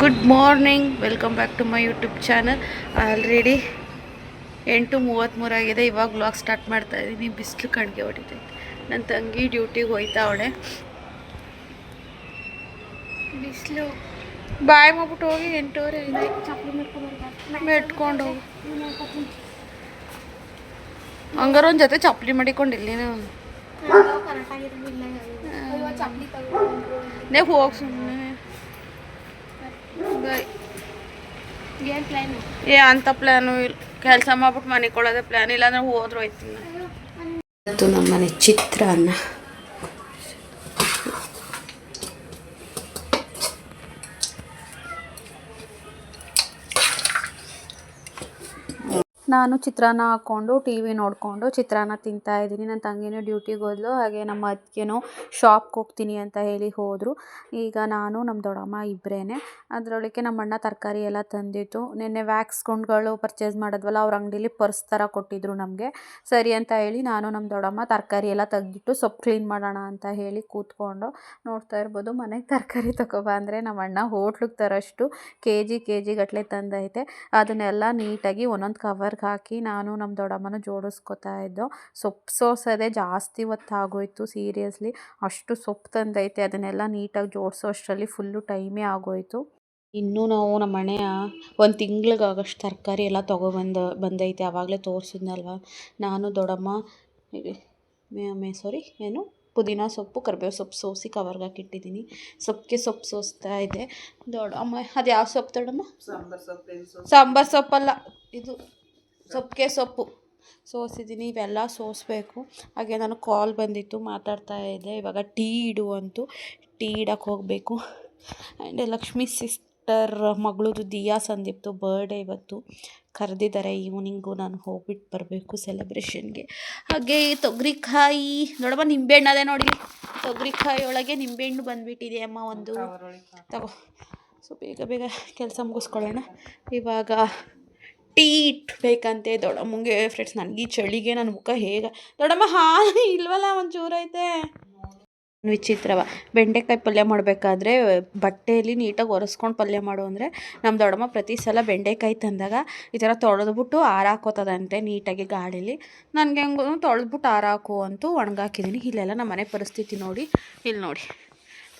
Good morning. Welcome back to my YouTube channel already ಎಂಟು ಮೂವತ್ತ್ಮೂರಾಗಿದೆ ಇವಾಗ ವ್ಲಾಗ್ ಸ್ಟಾರ್ಟ್ ಮಾಡ್ತಾ ಇದ್ದೀನಿ. ಬಿಸಿಲು ಕಣ್ಗೆ ಹೊಡಿತೈತೆ. ನನ್ನ ತಂಗಿ ಡ್ಯೂಟಿಗೆ ಹೋಯ್ತಾ ಅವಳೆ. ಬಿಸಿಲು. ಬಾಯ್ ಮಾಡ್ಬಿಟ್ಟು ಹೋಗಿ. ಎಂಟೂವರೆ ಮೆಟ್ಕೊಂಡು ಹೋಗಿ. ಹಂಗಾರ ಒಂದು ಜೊತೆ ಚಪ್ಪಲಿ ಮಾಡಿಕೊಂಡಿಲ್ಲ ನೀವು ಹೋಗಿ ಸುಮ್ಮನೆ ಏ ಅಂತ ಪ್ಲ್ಯಾನು ಇಲ್ಲ ಕೆಲಸ ಮಾಡ್ಬಿಟ್ಟು ಮನೆ ಕೊಡೋದೇ ಪ್ಲ್ಯಾನ್ ಇಲ್ಲಾಂದ್ರೆ ಹೋದ್ರು ಹೋಯ್ತೀನಿ ಇವತ್ತು ನಮ್ಮ ಮನೆ ಚಿತ್ರಾನ್ನ. ನಾನು ಚಿತ್ರಾನ್ನ ಹಾಕ್ಕೊಂಡು ಟಿ ವಿ ನೋಡಿಕೊಂಡು ಚಿತ್ರಾನ್ನ ತಿಂತಾ ಇದ್ದೀನಿ. ನನ್ನ ತಂಗಿನೂ ಡ್ಯೂಟಿಗೆ ಹೋದ್ಲು. ಹಾಗೆ ನಮ್ಮ ಅತ್ತಿಗೆನೂ ಶಾಪ್ಗೆ ಹೋಗ್ತೀನಿ ಅಂತ ಹೇಳಿ ಹೋದರು. ಈಗ ನಾನು ನಮ್ಮ ದೊಡ್ಡಮ್ಮ ಇಬ್ಬರೇ ಅದರೊಳಗೆ ನಮ್ಮ ಅಣ್ಣ ತರಕಾರಿ ಎಲ್ಲ ತಂದಿತ್ತು. ನಿನ್ನೆ ವ್ಯಾಕ್ಸ್ ಗುಂಡ್ಗಳು ಪರ್ಚೇಸ್ ಮಾಡಿದ್ವಲ್ಲ, ಅವ್ರ ಅಂಗಡೀಲಿ ಪರ್ಸ್ ಥರ ಕೊಟ್ಟಿದ್ರು ನಮಗೆ. ಸರಿ ಅಂತ ಹೇಳಿ ನಾನು ನಮ್ಮ ದೊಡ್ಡಮ್ಮ ತರಕಾರಿ ಎಲ್ಲ ತೆಗ್ದಿಟ್ಟು ಸೊಪ್ಪು ಕ್ಲೀನ್ ಮಾಡೋಣ ಅಂತ ಹೇಳಿ ಕೂತ್ಕೊಂಡು ನೋಡ್ತಾ ಇರ್ಬೋದು. ಮನೆಗೆ ತರಕಾರಿ ತಗೊಬಾ ಅಂದರೆ ನಮ್ಮ ಅಣ್ಣ ಹೋಟ್ಲಿಗೆ ತರೋಷ್ಟು ಕೆ ಜಿ ಕೆ ಜಿ ಗಟ್ಟಲೆ ತಂದೈತೆ. ಅದನ್ನೆಲ್ಲ ನೀಟಾಗಿ ಒಂದೊಂದು ಕವರ್ಗೆ ಹಾಕಿ ನಾನು ನಮ್ಮ ದೊಡ್ಡಮ್ಮನ ಜೋಡಿಸ್ಕೊತಾ ಇದ್ದೋ ಸೊಪ್ಪು ಸೋಸೋದೇ ಜಾಸ್ತಿ ಹೊತ್ತಾಗೋಯ್ತು ಸೀರಿಯಸ್ಲಿ. ಅಷ್ಟು ಸೊಪ್ಪು ತಂದೈತೆ ಅದನ್ನೆಲ್ಲ ನೀಟಾಗಿ ಜೋಡಿಸೋ ಅಷ್ಟರಲ್ಲಿ ಫುಲ್ಲು ಟೈಮೇ ಆಗೋಯ್ತು. ಇನ್ನೂ ನಾವು ನಮ್ಮ ಮನೆಯ ಒಂದು ತಿಂಗ್ಳಿಗಾಗಷ್ಟು ತರಕಾರಿ ಎಲ್ಲ ತೊಗೊಬಂದು ಬಂದೈತೆ ಆವಾಗಲೇ ತೋರಿಸಿದ್ನಲ್ವ. ನಾನು ದೊಡ್ಡಮ್ಮ ಮೇ ಸಾರಿ ಏನು? ಪುದೀನ ಸೊಪ್ಪು ಕರಿಬೇವು ಸೊಪ್ಪು ಸೋಸಿ ಕವರ್ಗೆ ಹಾಕಿಟ್ಟಿದ್ದೀನಿ ಸೊಪ್ಪಿಗೆ ಸೊಪ್ಪು ಸೋಸ್ತಾ ಇದೆ ದೊಡ್ಡಮ್ಮ ಅದು ಯಾವ ಸೊಪ್ಪು ದೊಡ್ಡಮ್ಮ ಸಾಂಬಾರು ಸೊಪ್ಪಲ್ಲ. ಇದು ಸೊಪ್ಪಿಗೆ ಸೊಪ್ಪು ಸೋಸಿದ್ದೀನಿ ಇವೆಲ್ಲ ಸೋಸಬೇಕು. ಹಾಗೆ ನಾನು ಕಾಲ್ ಬಂದಿತ್ತು ಮಾತಾಡ್ತಾ ಇದ್ದೆ. ಇವಾಗ ಟೀ ಇಡು ಅಂತು. ಟೀ ಇಡಕ್ಕೆ ಹೋಗಬೇಕು. ಆ್ಯಂಡ್ ಲಕ್ಷ್ಮಿ ಸಿಸ್ಟರ್ ಮಗಳದು ದಿಯಾ ಸಂದೀಪ್ತು ಬರ್ಡೇ ಇವತ್ತು. ಕರೆದಿದ್ದಾರೆ ಈವ್ನಿಂಗು ನಾನು ಹೋಗ್ಬಿಟ್ಟು ಬರಬೇಕು ಸೆಲೆಬ್ರೇಷನ್ಗೆ ಹಾಗೆ ತೊಗರಿಕಾಯಿ ನೋಡಮ್ಮ ನಿಂಬೆಹಣ್ಣು ಅದೇ ನೋಡಿ. ತೊಗರಿಕಾಯಿ ಒಳಗೆ ನಿಂಬೆಹಣ್ಣು ಬಂದುಬಿಟ್ಟಿದೆ ಅಮ್ಮ ಒಂದು. ತಗೋ. ಸೊ ಬೇಗ ಬೇಗ ಕೆಲಸ ಮುಗಿಸ್ಕೊಳ್ಳೋಣ. ಇವಾಗ ಟೀ ಇಟ್ಬೇಕಂತೆ ದೊಡ್ಡಮ್ಮಂಗೆ ಫ್ರೆಂಡ್ಸ್ ನನಗೆ ಈ ಚಳಿಗೆ ನನ್ನ ಮುಖ ಹೇಗೆ? ದೊಡ್ಡಮ್ಮ ಹಾಲು ಇಲ್ವಲ್ಲ, ಒಂಚೂರು ಐತೆ. ವಿಚಿತ್ರವ. ಬೆಂಡೆಕಾಯಿ ಪಲ್ಯ ಮಾಡಬೇಕಾದ್ರೆ ಬಟ್ಟೆಯಲ್ಲಿ ನೀಟಾಗಿ ಒರೆಸ್ಕೊಂಡು ಪಲ್ಯ ಮಾಡು ಅಂದರೆ ನಮ್ಮ ದೊಡ್ಡಮ್ಮ ಪ್ರತಿ ಸಲ ಬೆಂಡೆಕಾಯಿ ತಂದಾಗ ಈ ಥರ ತೊಳೆದ್ಬಿಟ್ಟು ಆರಾಕೋತದಂತೆ ನೀಟಾಗಿ ಗಾಳೀಲಿ. ನನಗೆ ಹೆಂಗು ತೊಳೆದ್ಬಿಟ್ಟು ಆರಾಕು ಅಂತೂ ಒಣಗಾಕಿದ್ದೀನಿ ಇಲ್ಲೆಲ್ಲ ನಮ್ಮ ಮನೆ ಪರಿಸ್ಥಿತಿ ನೋಡಿ ಇಲ್ಲಿ ನೋಡಿ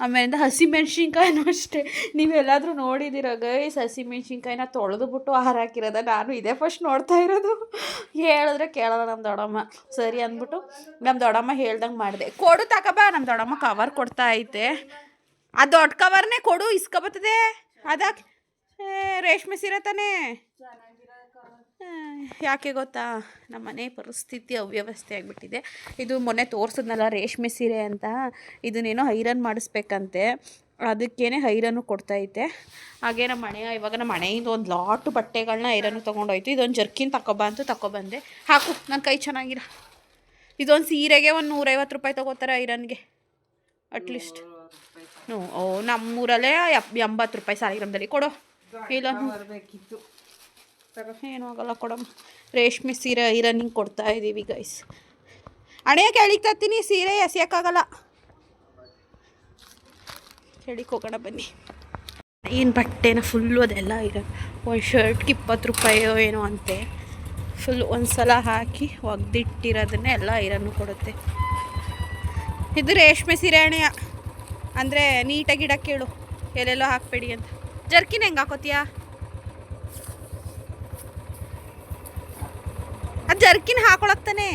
ಆಮೇಲಿಂದ ಹಸಿಮೆಣ್ಸಿನ್ಕಾಯಿನೂ ಅಷ್ಟೇ. ನೀವೆಲ್ಲಾದರೂ ನೋಡಿದ್ದೀರ, ಗೈಸ್? ಹಸಿಮೆಣ್ಸಿನ್ಕಾಯಿನ ತೊಳೆದ್ಬಿಟ್ಟು ಆಹಾರ ಹಾಕಿರೋದ? ನಾನು ಇದೇ ಫಸ್ಟ್ ನೋಡ್ತಾ ಇರೋದು. ಹೇಳಿದ್ರೆ ಕೇಳಲ್ಲ ನಮ್ಮ ದೊಡ್ಡಮ್ಮ. ಸರಿ ಅಂದ್ಬಿಟ್ಟು ನಮ್ಮ ದೊಡ್ಡಮ್ಮ ಹೇಳ್ದಂಗೆ ಮಾಡಿದೆ. ಕೊಡು ತಕಬ ನಮ್ಮ ದೊಡ್ಡಮ್ಮ ಕವರ್ ಕೊಡ್ತಾ ಐತೆ. ಆ ದೊಡ್ಡ ಕವರ್ನೇ ಕೊಡು ಇಸ್ಕೊಬತ್ತದೆ ಅದಕ್ಕೆ ರೇಷ್ಮೆ ಸೀರೆ ತಾನೇ. ಯಾಕೆ ಗೊತ್ತಾ? ನಮ್ಮ ಮನೆ ಪರಿಸ್ಥಿತಿ ಅವ್ಯವಸ್ಥೆ ಆಗಿಬಿಟ್ಟಿದೆ. ಇದು ಮೊನ್ನೆ ತೋರಿಸಿದ್ನಲ್ಲ ರೇಷ್ಮೆ ಸೀರೆ ಅಂತ. ಇದನ್ನೇನೋ ಐರನ್ ಮಾಡಿಸ್ಬೇಕಂತೆ. ಅದಕ್ಕೇನೆ ಐರನ್ನು ಕೊಡ್ತೈತೆ. ಹಾಗೆ ನಮ್ಮ ಮನೆ ಇವಾಗ ನಮ್ಮ ಮನೆಯಿಂದ ಒಂದು ಲಾಟು ಬಟ್ಟೆಗಳನ್ನ ಐರನ್ನು ತೊಗೊಂಡೋಯ್ತು. ಇದೊಂದು ಜರ್ಕಿನ್ ತಗೊಬ ಅಂತ ತಗೊಬಂದೆ ಹಾಕು ನನ್ನ ಕೈ ಚೆನ್ನಾಗಿಲ್ಲ ಇದೊಂದು ಸೀರೆಗೆ ಒಂದು ನೂರೈವತ್ತು ರೂಪಾಯಿ ತೊಗೋತಾರೆ ಐರನ್ಗೆ. ಅಟ್ಲೀಸ್ಟ್ ಹ್ಞೂ ಓ ನಮ್ಮೂರಲ್ಲೇ ಎಪ್ ಎಂಬತ್ತು ರೂಪಾಯಿ ಸಾಲಿಗ್ರಾಮದಲ್ಲಿ ಕೊಡು. ಇಲ್ಲ ಏನೂ ಆಗಲ್ಲ ಕೊಡಮ್ಮ. ರೇಷ್ಮೆ ಸೀರೆ ಐರನಿಂಗ್ ಕೊಡ್ತಾ ಇದ್ದೀವಿ ಗೈಸ್ ಅಣೆಯ ಕೆಳಿಗೆ ತತ್ತೀನಿ, ಸೀರೆ ಎಸೆಯೋಕ್ಕಾಗಲ್ಲ. ಕೆಳಿಗೆ ಹೋಗೋಣ ಬನ್ನಿ. ಏನು ಬಟ್ಟೆನ ಫುಲ್ಲು ಅದೆಲ್ಲ ಐರನ್ ಒಂದು ಶರ್ಟ್ಗೆ ಇಪ್ಪತ್ತು ರೂಪಾಯೋ ಏನೋ ಅಂತೆ. ಫುಲ್ ಒಂದು ಸಲ ಹಾಕಿ ಒಗ್ದಿಟ್ಟಿರೋದನ್ನೇ ಎಲ್ಲ ಐರನ್ನು ಕೊಡುತ್ತೆ. ಇದು ರೇಷ್ಮೆ ಸೀರೆ ಅಣೆಯ. ಅಂದರೆ ನೀಟಾಗಿ ಇಡಕ್ಕೆ ಹೇಳು. ಎಲ್ಲೆಲ್ಲೋ ಹಾಕಬೇಡಿ ಅಂತ. ಜರ್ಕಿನ ಹೆಂಗೆ ಹಾಕೋತೀಯಾ? ಜರ್ಕಿನ್ ಹಾಕೊಳಕ್ತಾನೆ.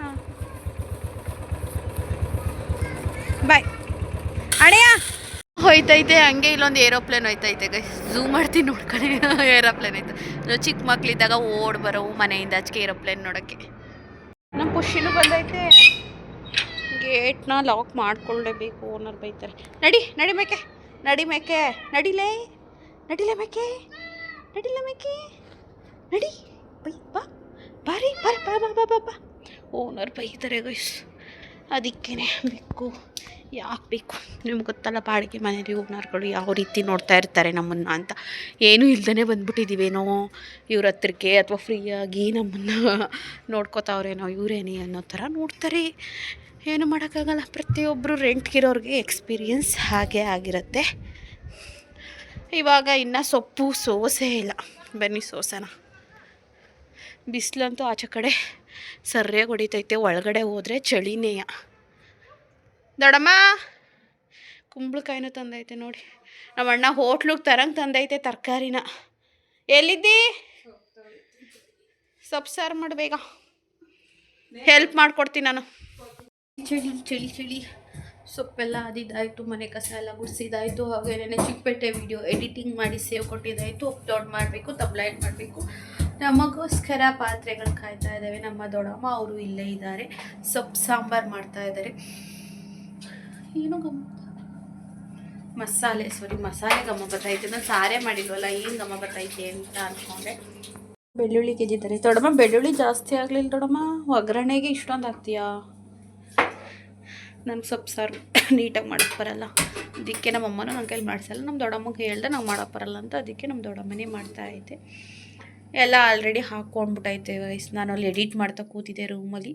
ಹಾಂ. ಬಾಯ್. ಅಣೆಯ. ಹೋಯ್ತೈತೆ ಹಂಗೆ ಇಲ್ಲೊಂದು ಏರೋಪ್ಲೇನ್ ಹೋಯ್ತೈತೆ ಗೈ ಝೂಮ್ ಮಾಡ್ತೀನಿ ನೋಡ್ಕೊಳ್ಳಿ ಏರೋಪ್ಲೇನ್ ಐತೆ ನಾವು ಚಿಕ್ಕ ಮಕ್ಳಿದ್ದಾಗ ಓಡ್ ಬರೋವು ಮನೆಯಿಂದ ಆಚೆಗೆ ಏರೋಪ್ಲೇನ್ ನೋಡೋಕ್ಕೆ. ನಮ್ಮ ಖುಷಿನೂ ಬಂದೈತೆ. ಗೇಟ್ನ ಲಾಕ್ ಮಾಡ್ಕೊಳ್ಳೇಬೇಕು ಓನರ್ ಬೈತಾರೆ. ನಡಿ ನಡಿ ಮೇಕೆ. ನಡಿ ಮೇಕೆ. ನಡಿಲೇ. ನಡಿಲೇ ಮೇಕೆ. ನಡಿಲೇ ಮೇಕೆ. ನಡಿ, ಬೈ, ಬಾ. ಬಾರಿ ಬಾರಿ ಬಾ ಬಾ ಬಾ ಬಾ ಬಾ. ಓನರ್ ಬೈತಾರೆ ಗೈಸ್ ಅದಕ್ಕೇನೆ ಬೇಕು, ಯಾಕೆ ಬೇಕು? ನಿಮ್ಗೆ ಗೊತ್ತಲ್ಲ, ಬಾಡಿಗೆ ಮನೇಲಿ ಓನರ್ಗಳು ಯಾವ ರೀತಿ ನೋಡ್ತಾ ಇರ್ತಾರೆ ನಮ್ಮನ್ನು ಅಂತ. ಏನೂ ಇಲ್ದೇ ಬಂದ್ಬಿಟ್ಟಿದ್ದೀವೇನೋ ಇವ್ರ ಹತ್ರಕ್ಕೆ ಅಥವಾ ಫ್ರೀಯಾಗಿ ನಮ್ಮನ್ನು ನೋಡ್ಕೋತಾವ್ರೇನೋ, ಇವರೇನೇ ಅನ್ನೋ ಥರ ನೋಡ್ತಾರೆ. ಏನು ಮಾಡೋಕ್ಕಾಗಲ್ಲ ಪ್ರತಿಯೊಬ್ಬರು ರೆಂಟ್ಗಿರೋರಿಗೆ ಎಕ್ಸ್ಪೀರಿಯನ್ಸ್ ಹಾಗೆ ಆಗಿರುತ್ತೆ. ಇವಾಗ ಇನ್ನು ಸೊಪ್ಪು, ಸೋಸೆ ಇಲ್ಲ. ಬನ್ನಿ ಸೋಸೋಣ. ಬಿಸಿಲಂತೂ ಆಚೆ ಕಡೆ ಸರ್ಯಾಗಿ ಹೊಡಿತೈತೆ. ಒಳಗಡೆ ಹೋದರೆ ಚಳಿನೇಯ. ದಡಮ್ಮ, ಕುಂಬಳಕಾಯಿನೂ ತಂದೈತೆ ನೋಡಿ. ನಮ್ಮ ಅಣ್ಣ ಹೋಟ್ಲಿಗೆ ತರಂಗೆ ತಂದೈತೆ ತರಕಾರಿನ. ಎಲ್ಲಿದ್ದಿ? ಸೊಪ್ಪು ಸಾರು ಮಾಡಬೇಕ ಹೆಲ್ಪ್ ಮಾಡಿಕೊಡ್ತೀನಿ ನಾನು. ಚಳಿ ಚಳಿ ಚಳಿ. ಸೊಪ್ಪೆಲ್ಲ ಅದಿದ್ದಾಯಿತು, ಮನೆ ಕಸ ಎಲ್ಲ ಗುಡಿಸಿದಾಯಿತು ಹಾಗೆ ನೆನೆ ಚಿಕ್ಕಪೇಟೆ ವಿಡಿಯೋ ಎಡಿಟಿಂಗ್ ಮಾಡಿ ಸೇವ್ ಕೊಟ್ಟಿದ್ದಾಯಿತು. ಅಪ್ಲೋಡ್ ಮಾಡಬೇಕು ತಬ್ಲೈಟ್ ಮಾಡಬೇಕು. ನಮಗೋಸ್ಕರ ಪಾತ್ರೆಗಳು ಕಾಯ್ತಾ ಇದ್ದಾವೆ. ನಮ್ಮ ದೊಡ್ಡಮ್ಮ ಅವರು ಇಲ್ಲೇ ಇದ್ದಾರೆ. ಸೊಪ್ಪು ಸಾಂಬಾರು ಮಾಡ್ತಾ ಇದ್ದಾರೆ. ಏನು ಗಮ್ಮ ಮಸಾಲೆ ಸಾರಿ ಮಸಾಲೆ ಗಮ್ಮ ಬರ್ತೈತೆ ನಾನು ಸಾರೇ ಮಾಡಿಲ್ವಲ್ಲ, ಏನು ಗಮ್ಮ ಬರ್ತೈತೆ ಅಂತ ಅಂದ್ಕೊಂಡೆ ಬೆಳ್ಳುಳ್ಳಿ ಕೆಜಿದ್ದಾರೆ ದೊಡ್ಡಮ್ಮ, ಬೆಳ್ಳುಳ್ಳಿ ಜಾಸ್ತಿ ಆಗಲಿಲ್ಲ ದೊಡ್ಡಮ್ಮ. ಒಗ್ಗರಣೆಗೆ ಇಷ್ಟೊಂದು ಹಾಕ್ತೀಯಾ? ನನಗೆ ಸೊಪ್ಪು ಸಾರು ನೀಟಾಗಿ ಮಾಡೋಕ್ಕೆ ಬರಲ್ಲ. ಅದಕ್ಕೆ ನಮ್ಮ ಅಮ್ಮನೂ ನನ್ನ ಕೈಲಿ ಮಾಡಿಸಲ್ಲ. ನಮ್ಮ ದೊಡ್ಡಮ್ಮಗೆ ಹೇಳ್ದೆ ನಂಗೆ ಮಾಡೋಕ್ಕೆ ಬರಲ್ಲ ಅಂತ. ಅದಕ್ಕೆ ನಮ್ಮ ದೊಡ್ಡಮ್ಮನೇ ಮಾಡ್ತಾ ಐತೆ ಎಲ್ಲ ಆಲ್ರೆಡಿ ಹಾಕ್ಕೊಂಡ್ಬಿಟ್ಟೈತೆ ವೈಸ್ ನಾನು ಅಲ್ಲಿ ಎಡಿಟ್ ಮಾಡ್ತಾ ಕೂತಿದ್ದೆ ರೂಮಲ್ಲಿ